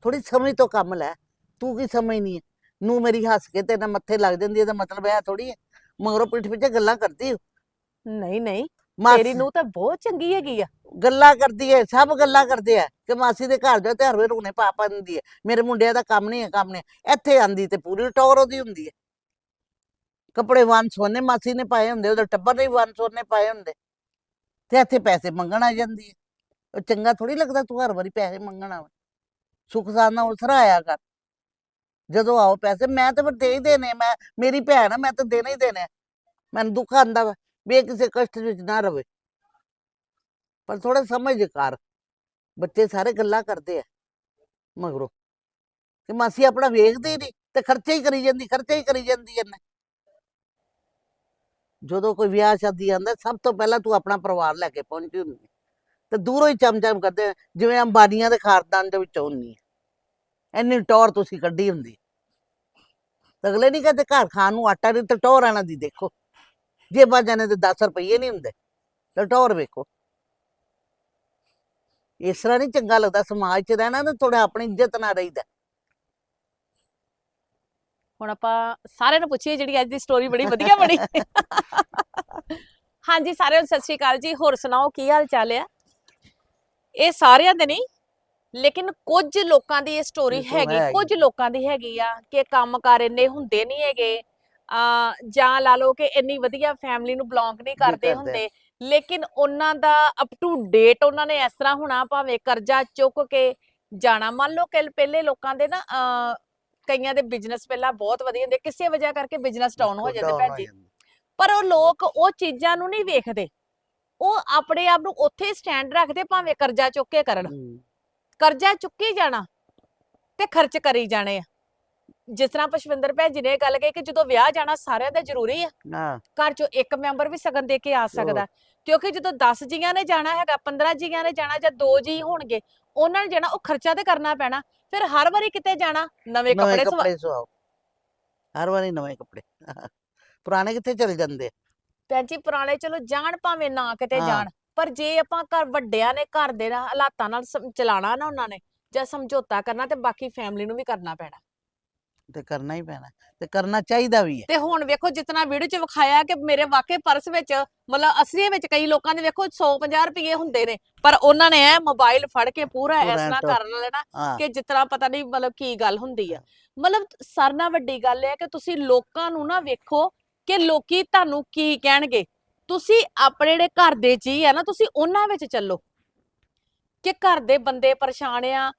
Speaker 2: ਥੋੜੀ ਸਮਝ ਤੋਂ ਕੰਮ ਲੈ, ਤੂੰ ਕੀ ਸਮਝਨੀ ਹੈ ਨੂੰ ਮੇਰੀ ਹੱਸ ਕੇ ਤੇਰੇ ਮੱਥੇ ਲੱਗ ਜਾਂਦੀ ਹੈ ਇਹਦਾ ਮਤਲਬ ਇਹ ਥੋੜੀ ਹੈ ਮਗਰੋਂ ਪਿੱਠ ਪਿੱਛੇ ਗੱਲਾਂ ਕਰਦੀ ਹੋ
Speaker 3: ਨਹੀਂ ਨਹੀਂ
Speaker 2: ਮਾਸੀ
Speaker 3: ਤੇਰੀ ਨੂੰ ਤਾਂ ਬਹੁਤ ਚੰਗੀ ਹੈਗੀ ਆ।
Speaker 2: ਗੱਲਾਂ ਕਰਦੀ ਹੈ ਸਭ ਗੱਲਾਂ ਕਰਦੇ ਆ ਕਿ ਮਾਸੀ ਦੇ ਘਰ ਜਾ ਤੇ ਹਰ ਵੇ ਰੋਣੇ ਪਾ ਪਾਉਂਦੀ ਹੈ ਮੇਰੇ ਮੁੰਡਿਆਂ ਦਾ ਕੰਮ ਨਹੀਂ ਹੈ ਕੰਮ ਨਹੀਂ ਹੈ। ਇੱਥੇ ਆਂਦੀ ਤੇ ਪੂਰੀ ਟੌਰ ਉਹਦੀ ਹੁੰਦੀ ਹੈ ਕੱਪੜੇ ਵਨ ਸੋਨੇ ਮਾਸੀ ਨੇ ਪਾਏ ਹੁੰਦੇ ਉਹਦੇ ਟੱਬਰ ਨੇ ਵਨ ਸੋਨੇ ਪਾਏ ਹੁੰਦੇ। ਤੇ ਇੱਥੇ ਪੈਸੇ ਮੰਗਣ ਆ ਜਾਂਦੀ ਹੈ ਉਹ ਚੰਗਾ ਥੋੜੀ ਲੱਗਦਾ ਤੂੰ ਹਰ ਵਾਰੀ ਪੈਸੇ ਮੰਗਣ ਆਵੇ। ਸੁੱਖ ਸਾਧ ਨਾਲ ਉਸਰਾ ਆਇਆ ਕਰ। ਜਦੋਂ ਆਓ ਪੈਸੇ ਮੈਂ ਤਾਂ ਫਿਰ ਦੇ ਹੀ ਦੇਣੇ ਆ, ਮੈਂ ਮੇਰੀ ਭੈਣ ਆ ਮੈਂ ਤਾਂ ਦੇਣੇ ਹੀ ਦੇਣੇ ਆ। ਮੈਨੂੰ ਦੁੱਖ ਆਂਦਾ ਵਾ। ਵੀ ਇਹ ਕਿਸੇ ਕਸ਼ਟ ਵਿੱਚ ਨਾ ਰਵੇ। ਪਰ ਥੋੜਾ ਸਮਝ ਕਰ ਬੱਚੇ ਸਾਰੇ ਗੱਲਾਂ ਕਰਦੇ ਆ। ਮਗਰੋਂ ਕਿ ਮਾਸੀ ਆਪਣਾ ਵੇਖਦੇ ਨਹੀਂ ਤੇ ਖਰਚੇ ਹੀ ਕਰੀ ਜਾਂਦੀ, ਖਰਚੇ ਹੀ ਕਰੀ ਜਾਂਦੀ ਇਹਨੇ। ਜਦੋਂ ਕੋਈ ਵਿਆਹ ਸ਼ਾਦੀ ਆਂਦਾ ਸਭ ਤੋਂ ਪਹਿਲਾਂ ਤੂੰ ਆਪਣਾ ਪਰਿਵਾਰ ਲੈ ਕੇ ਪਹੁੰਚੀ ਹੁੰਦੀ ਤੇ ਦੂਰੋਂ ਹੀ ਚਮਚਮ ਕਰਦੇ ਜਿਵੇਂ ਅੰਬਾਨੀਆਂ ਦੇ ਖਾਨਦਾਨ ਦੇ ਵਿੱਚੋਂ ਹੁੰਨੀ ਹੈ ਇੰਨੀ ਟੌਰ ਤੁਸੀਂ ਕੱਢੀ ਹੁੰਦੀ। ਅਗਲੇ ਨਹੀਂ ਕਹਿੰਦੇ ਘਰ ਖਾਣ ਨੂੰ ਆਟਾ ਨਹੀਂ ਤੇ ਟੌਰ ਆਣਾ ਦੀ ਦੇਖੋ। ਜੇ ਬਾਜਾਂ ਨੇ ਤੇ 10 ਰੁਪਏ ਨਹੀਂ ਹੁੰਦੇ ਤੇ ਟੌਰ ਵੇਖੋ ਇਸ ਤਰ੍ਹਾਂ ਨਹੀਂ ਚੰਗਾ ਲੱਗਦਾ ਸਮਾਜ 'ਚ ਰਹਿਣਾ ਨਾ ਥੋੜਾ ਆਪਣੀ ਇੱਜ਼ਤ ਨਾਲ ਰਹੀਦਾ
Speaker 3: ਹੁਣ ਆਪਾਂ ਸਾਰਿਆਂ ਨੂੰ ਪੁੱਛੀਏ ਜਿਹੜੀ ਅੱਜ ਦੀ ਸਟੋਰੀ ਬੜੀ ਵਧੀਆ ਬਣੀ ਹਾਂਜੀ ਸਾਰਿਆਂ ਨੂੰ ਸਤਿ ਸ਼੍ਰੀ ਅਕਾਲ ਜੀ ਹੋਰ ਸੁਣਾਓ ਕੀ ਹਾਲ ਚਾਲ ਆ ਇਹ ਸਾਰਿਆਂ ਦੇ ਨਹੀਂ ਲੇਕਿਨ ਕੁਝ ਲੋਕਾਂ ਦੀ ਇਹ ਸਟੋਰੀ
Speaker 2: ਤਾਂ
Speaker 3: ਹੈਗੀ। ਕੁਝ ਲੋਕਾਂ ਦੀ ਹੈਗੀ ਆ ਕਿ ਕੰਮਕਾਰ ਇੰਨੇ ਹੁੰਦੇ ਨਹੀਂ ਹੈਗੇ ਜਾਂ ਲਾ ਲਓ ਕਿ ਇੰਨੀ ਵਧੀਆ ਫੈਮਿਲੀ ਨੂੰ ਬਿਲੋਂਗ ਨਹੀਂ ਕਰਦੇ। ਹੁੰਦੇ। ਲੇਕਿਨ ਉਹਨਾਂ ਦਾ ਅਪ ਟੂ ਡੇਟ ਉਹਨਾਂ ਨੇ ਇਸ ਤਰ੍ਹਾਂ ਹੋਣਾ ਭਾਵੇਂ ਕਰਜ਼ਾ ਚੁੱਕ ਕੇ ਜਾਣਾ। ਮੰਨ ਲਓ ਕਿ ਪਹਿਲੇ ਲੋਕਾਂ ਦੇ ਨਾ ਕਈਆਂ ਦੇ ਬਿਜ਼ਨਸ ਪਹਿਲਾਂ ਬਹੁਤ ਵਧੀਆ ਹੁੰਦੇ ਕਿਸੇ ਵਜ੍ਹਾ ਕਰਕੇ ਬਿਜ਼ਨਸ ਡਾਊਨ ਹੋ ਜਾਂਦੇ ਭੈਣ ਜੀ। ਪਰ ਉਹ ਲੋਕ ਉਹ ਚੀਜ਼ਾਂ ਨੂੰ ਨਹੀਂ ਵੇਖਦੇ। ਉਹ ਆਪਣੇ ਆਪ ਨੂੰ ਉੱਥੇ ਸਟੈਂਡ ਰੱਖਦੇ ਭਾਵੇਂ ਕਰਜ਼ਾ ਚੁੱਕ ਕੇ ਕਰਨ। ਕਰਜ਼ਾ ਚੁੱਕੀ ਜਾਣਾ ਤੇ ਖਰਚ ਕਰੀ ਜਾਣੇ ਆ। ਜਿਸ ਤਰ੍ਹਾਂ ਪਸ਼ਵਿੰਦਰ ਭੈਣ ਜੀ ਨੇ ਇਹ ਗੱਲ ਕਹੀ ਕਿ ਜਦੋਂ ਵਿਆਹ ਜਾਣਾ ਸਾਰਿਆਂ ਦਾ ਜ਼ਰੂਰੀ ਆ।
Speaker 2: ਹਾਂ
Speaker 3: ਘਰ ਚੋਂ ਇੱਕ ਮੈਂਬਰ ਵੀ ਸਗਨ ਦੇ ਕੇ ਆ ਸਕਦਾ। ਹੈ। ਕਿਉਂਕਿ ਜਦੋਂ 10 ਜੀਆਂ ਨੇ ਜਾਣਾ ਹੈਗਾ 15 ਜੀਆਂ ਨੇ ਜਾਣਾ ਜਾਂ ਦੋ ਜੀ ਹੋਣਗੇ ਉਹਨਾਂ ਨੇ ਜਾਣਾ ਉਹ ਖਰਚਾ ਤੇ ਕਰਨਾ ਪੈਣਾ। ਫਿਰ ਹਰ ਵਾਰੀ ਕਿਤੇ ਜਾਣਾ? ਨਵੇਂ
Speaker 2: ਨਵੇਂ
Speaker 3: ਕੱਪੜੇ ਸਵਾ
Speaker 2: ਕੱਪੜੇ ਸਵਾਓ। ਹਰ ਵਾਰੀ ਨਵੇਂ ਕੱਪੜੇ। ਪੁਰਾਣੇ ਕਿੱਥੇ ਚਲ ਜਾਂਦੇ?
Speaker 3: ਭੈਣ ਜੀ ਪੁਰਾਣੇ ਚਲੋ ਜਾਣ ਭਾਵੇਂ ਨਾ ਕਿਤੇ
Speaker 2: ਹਾਂ।
Speaker 3: ਜਾਣ ਪਰ ਜੇ ਆਪਾਂ ਘਰ ਵੱਡਿਆਂ ਨੇ ਘਰ ਦੇ ਨਾਲ ਹਾਲਾਤਾਂ ਨਾਲ ਸਮ- ਚਲਾਣਾ ਨਾ ਉਹਨਾਂ ਨੇ ਜਾਂ ਸਮਝੌਤਾ ਕਰਨਾ ਤੇ ਬਾਕੀ ਫੈਮਿਲੀ ਨੂੰ ਵੀ ਕਰਨਾ ਪੈਣਾ।
Speaker 2: ਤੇ ਕਰਨਾ ਹੀ ਪੈਣਾ ਤੇ ਕਰਨਾ ਚਾਹੀਦਾ ਵੀ ਹੈ।
Speaker 3: ਤੇ ਹੁਣ ਵੇਖੋ ਜਿਤਨਾ ਵੀਡੀਓ 'ਚ ਵਿਖਾਇਆ ਕਿ ਮੇਰੇ ਵਾਕਈ ਪਰਸ ਵਿੱਚ ਮਤਲਬ ਅਸਲੀ ਵਿੱਚ ਕਈ ਲੋਕਾਂ ਦੇ ਵੇਖੋ 150 ਰੁਪਏ ਹੁੰਦੇ ਨੇ ਪਰ ਉਹਨਾਂ ਨੇ ਇਹ ਮੋਬਾਈਲ ਫੜ ਕੇ ਪੂਰਾ ਇਸ
Speaker 2: ਪੂਰਾ
Speaker 3: ਤਰ੍ਹਾਂ
Speaker 2: ਟੋ-
Speaker 3: ਕਰ ਲੈਣਾ
Speaker 2: ਹਾਂ।
Speaker 3: ਕਿ ਜਿਤਨਾ ਪਤਾ ਨਹੀਂ ਮਤਲਬ ਕੀ ਗੱਲ ਹੁੰਦੀ ਆ। ਮਤਲਬ ਸਾਰਿਆਂ ਨਾਲ ਵੱਡੀ ਗੱਲ ਇਹ ਹੈ ਕਿ ਤੁਸੀਂ ਲੋਕਾਂ ਨੂੰ ਨਾ ਵੇਖੋ ਕਿ ਲੋਕੀ ਤੁਹਾਨੂੰ ਕੀ ਕਹਿਣਗੇ। ਤੁਸੀਂ ਆਪਣੇ ਜਿਹੜੇ ਘਰ ਦੇ ਜੀ ਆ ਨਾ ਤੁਸੀਂ ਉਹਨਾਂ ਵਿੱਚ ਚੱਲੋ। ਕਿ ਘਰ ਦੇ ਬੰਦੇ ਪਰੇਸ਼ਾਨ ਆ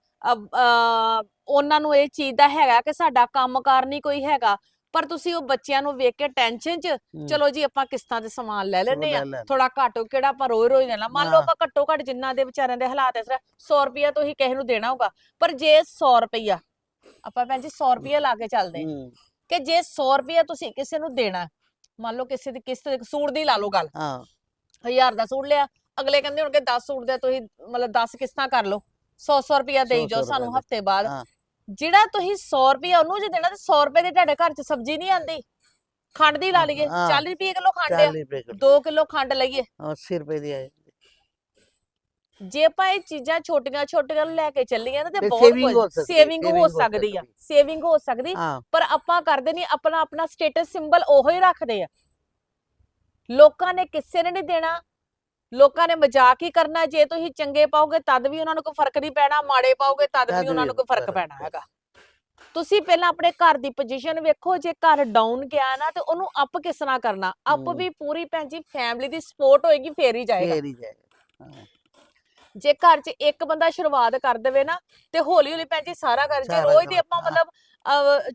Speaker 3: ਉਹਨਾਂ ਨੂੰ ਇਹ ਚੀਜ਼ ਦਾ ਹੈਗਾ ਕਿ ਸਾਡਾ ਕੰਮਕਾਰ ਨਹੀਂ ਕੋਈ ਹੈਗਾ ਪਰ ਤੁਸੀਂ ਉਹ ਬੱਚਿਆਂ ਨੂੰ ਵੇਖ ਕੇ ਟੈਨਸ਼ਨ 'ਚ ਚਲੋ ਜੀ ਆਪਾਂ ਕਿਸ਼ਤਾਂ ਤੇ ਸਮਾਨ ਲੈ ਲੈਨੇ ਆ। ਥੋੜਾ ਘੱਟ ਕਿਹੜਾ ਆਪਾਂ ਰੋਜ਼ ਰੋਜ਼ ਲੈਣਾ ਮੰਨ ਲਓ। ਆਪਾਂ ਘੱਟੋ ਘੱਟ ਜਿੰਨਾ ਦੇ ਵਿਚਾਰਿਆਂ ਦੇ ਹਾਲਾਤ ਇਸ ਤਰ੍ਹਾਂ 100 ਰੁਪਿਆ ਤੁਸੀਂ ਕਿਸੇ ਨੂੰ ਦੇਣਾ ਹੋਗਾ ਪਰ ਜੇ 100 ਰੁਪਿਆ ਆਪਾਂ ਭੈਣ ਜੀ 100 ਰੁਪਿਆ ਲਾ ਕੇ ਚੱਲਦੇ ਕਿ ਜੇ 100 ਰੁਪਿਆ ਤੁਸੀਂ ਕਿਸੇ ਨੂੰ ਦੇਣਾ ਮੰਨ ਲਓ ਕਿਸੇ ਦੀ ਕਿਸ਼ਤ ਸੂਟ ਦੀ ਲਾ ਲਓ ਗੱਲ।
Speaker 2: ਹਾਂ।
Speaker 3: 1000 ਦਾ ਸੂਟ ਲਿਆ ਅਗਲੇ ਕਹਿੰਦੇ ਹੋਣਗੇ 10 ਸੂਟ ਦੇ ਤੁਸੀਂ ਮਤਲਬ 10 ਕਿਸ਼ਤਾਂ ਕਰ ਲਓ। 100 100 ਰੁਪਿਆ ਦੇਈ
Speaker 2: 100
Speaker 3: ਜਾਓ ਸਾਨੂੰ। ਹਫ਼ਤੇ ਬਾਅਦ।
Speaker 2: ਹਾਂ।
Speaker 3: ਜਿਹੜਾ ਤੁਸੀਂ 100 ਰੁਪਿਆ ਉਹਨੂੰ ਜੇ ਦੇਣਾ ਤੇ 100 ਰੁਪਏ ਦੀ ਤੁਹਾਡੇ ਘਰ 'ਚ ਸਬਜ਼ੀ ਨਹੀਂ ਆਂਦੀ ਖੰਡ ਦੀ ਲਾ ਲਈਏ
Speaker 2: ਹਾਂ।
Speaker 3: 40 ਰੁਪਏ ਕਿਲੋ ਖੰਡ ਆ।
Speaker 2: 40 ਰੁਪਏ ਕਿਲੋ।
Speaker 3: 2 ਕਿਲੋ ਖੰਡ ਲਈਏ।
Speaker 2: 80 ਰੁਪਏ ਦੀ ਆਏ
Speaker 3: ਜੇ। ਆਪਾਂ ਇਹ ਚੀਜ਼ਾਂ ਛੋਟੀਆਂ ਛੋਟੀਆਂ ਲੈ ਕੇ ਚੱਲੀਏ ਨਾ ਤੇ
Speaker 2: ਤੇ
Speaker 3: ਬਹੁਤ
Speaker 2: saving ਹੋ
Speaker 3: ਕੁਝ
Speaker 2: ਸਕਦੀ,
Speaker 3: ਸੇਵਿੰਗ ਹੋ ਸਕਦੀ ਆ
Speaker 2: ਸਕਦੀ।
Speaker 3: ਸੇਵਿੰਗ ਹੋ ਸਕਦੀ।
Speaker 2: ਹਾਂ।
Speaker 3: ਪਰ ਆਪਾਂ ਕਰਦੇ ਨਹੀਂ ਆਪਣਾ ਆਪਣਾ ਸਟੇਟਸ ਸਿੰਬਲ ਉਹੋ ਹੀ ਰੱਖਦੇ ਆ। ਲੋਕਾਂ ਨੇ ਕਿਸੇ ਨੇ ਨਹੀਂ ਦੇਣਾ। ਲੋਕਾਂ ਨੇ ਮਜ਼ਾਕ ਹੀ ਕਰਨਾ ਜੇ ਤੁਸੀਂ ਚੰਗੇ ਪਾਓਗੇ ਤਦ ਵੀ ਉਹਨਾਂ ਨੂੰ ਕੋਈ ਫ਼ਰਕ ਨਹੀਂ ਪੈਣਾ ਮਾੜੇ ਪਾਓਗੇ ਤਦ ਵੀ ਉਹਨਾਂ ਨੂੰ ਕੋਈ ਫ਼ਰਕ ਪੈਣਾ। ਹੈਗਾ ਤੁਸੀਂ ਪਹਿਲਾਂ ਆਪਣੇ ਘਰ ਦੀ ਪੋਜੀਸ਼ਨ ਵੇਖੋ ਜੇ ਘਰ ਡਾਊਨ ਗਿਆ ਨਾ ਤੇ ਉਹਨੂੰ ਅਪ ਕਿਸ ਤਰ੍ਹਾਂ ਕਰਨਾ ਅਪ। ਵੀ ਪੂਰੀ ਭੈਣ ਜੀ ਫੈਮਿਲੀ ਦੀ ਸਪੋਰਟ ਹੋਏਗੀ ਫੇਰ ਹੀ ਜਾਏਗਾ
Speaker 2: ਫੇਰ ਹੀ ਜਾਏਗਾ
Speaker 3: ਜੇ ਘਰ 'ਚ ਇੱਕ ਬੰਦਾ ਸ਼ੁਰੂਆਤ ਕਰ ਦੇਵੇ ਨਾ ਤੇ ਹੌਲੀ ਹੌਲੀ ਭੈਣ ਜੀ ਸਾਰਾ ਕਰ ਜੇ ਰੋਜ਼ ਦੀ ਆਪਾਂ। ਮਤਲਬ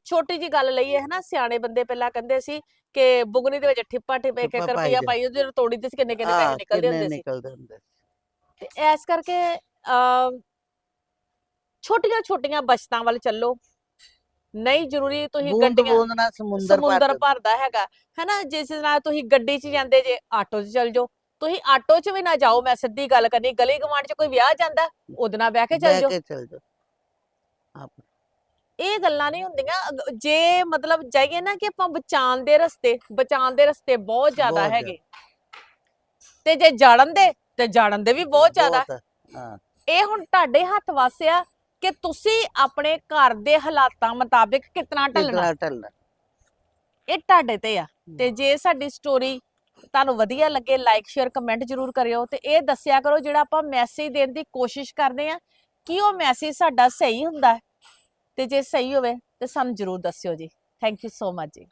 Speaker 3: ਛੋਟੀ ਜੀ ਗੱਲ ਲਈਏ ਹਨਾ ਸਿਆਣੇ ਬੰਦੇ ਪਹਿਲਾਂ ਕਹਿੰਦੇ ਸੀ ਕਿ ਬੁਗਨੀ ਦੇ ਵਿੱਚ ਠਿੱਪਾ ਠਿੱਪ ਇੱਕ ਇੱਕ ਰੁਪਿਆ। ਪਾਈ ਜਦੋਂ ਤੋੜੀ ਸੀ ਕਿੰਨੇ ਕਿੰਨੇ
Speaker 2: ਹਾਂ,
Speaker 3: ਪੈਸੇ ਨਿਕਲਦੇ ਹੁੰਦੇ ਸੀ।
Speaker 2: ਨਿਕਲਦੇ ਹੁੰਦੇ ਸੀ।
Speaker 3: ਤੇ ਇਸ ਕਰਕੇ ਛੋਟੀਆਂ ਛੋਟੀਆਂ ਬਚਤਾਂ ਵੱਲ ਚੱਲੋ। ਨਹੀਂ ਜ਼ਰੂਰੀ ਤੁਸੀਂ ਗੱਡੀਆਂ
Speaker 2: ਬੂੰਦ ਨਾਲ ਸਮੁੰਦਰ
Speaker 3: ਸਮੁੰਦਰ
Speaker 2: ਭਰ
Speaker 3: ਭਰਦਾ ਹੈਗਾ ਹੈਨਾ ਜਿਸ ਨਾਲ ਤੁਸੀਂ ਗੱਡੀ 'ਚ ਜਾਂਦੇ ਜੇ ਆਟੋ 'ਚ ਚੱਲ ਜਾਓ। ਤੁਸੀਂ ਆਟੋ 'ਚ ਵੀ ਨਾ ਜਾਓ ਮੈਂ ਸਿੱਧੀ ਗੱਲ ਕਰਨੀ ਗਲੀ ਗਵਾਂਢ 'ਚ ਕੋਈ ਵਿਆਹ ਜਾਂਦਾ ਉਹਦੇ ਨਾਲ ਬਹਿ ਕੇ ਚੱਲ
Speaker 2: ਬਹਿ
Speaker 3: ਜਾਓ।
Speaker 2: ਕੇ ਚੱਲ ਜਾਓ। ਆਪ
Speaker 3: ਇਹ ਗੱਲਾਂ ਨਹੀਂ ਹੁੰਦੀਆਂ। ਅਗ- ਜੇ ਮਤਲਬ ਜਾਈਏ ਨਾ ਕਿ ਆਪਾਂ ਬਚਾਉਣ ਦੇ ਰਸਤੇ ਬਚਾਉਣ ਦੇ ਰਸਤੇ ਬਹੁਤ ਜ਼ਿਆਦਾ
Speaker 2: ਬਹੁਤ
Speaker 3: ਹੈਗੇ। ਤੇ ਜੇ ਜਾੜਨ ਦੇ ਤੇ ਜਾੜਨ ਦੇ ਵੀ ਬਹੁਤ ਜ਼ਿਆਦਾ।
Speaker 2: ਬਹੁਤ, ਹਾਂ।
Speaker 3: ਇਹ ਹੁਣ ਤੁਹਾਡੇ ਹੱਥ ਵਾਸਿਆ ਕਿ ਤੁਸੀਂ ਆਪਣੇ ਘਰ ਦੇ ਹਾਲਾਤਾਂ ਮੁਤਾਬਿਕ
Speaker 2: ਕਿਤਨਾ ਢਲਣਾ।
Speaker 3: ਇਹ ਤੁਹਾਡੇ ਤੇ ਆ। ਤੇ ਜੇ ਸਾਡੀ ਸਟੋਰੀ ਤੁਹਾਨੂੰ ਵਧੀਆ ਲੱਗੇ ਲਾਈਕ ਸ਼ੇਅਰ ਕਮੈਂਟ ਜਰੂਰ ਕਰਿਓ ਤੇ ਇਹ ਦੱਸਿਆ ਕਰੋ ਜਿਹੜਾ ਆਪਾਂ ਮੈਸੇਜ ਦੇਣ ਦੀ ਕੋਸ਼ਿਸ਼ ਕਰਦੇ ਆ ਕਿ ਉਹ ਮੈਸੇਜ ਸਾਡਾ ਸਹੀ ਹੁੰਦਾ? ਹੈ ਤੇ ਜੇ ਸਹੀ ਹੋਵੇ ਤੇ ਸਾਨੂੰ ਜਰੂਰ ਦੱਸਿਓ ਜੀ। ਥੈਂਕ ਯੂ ਸੋ ਮਚ ਜੀ।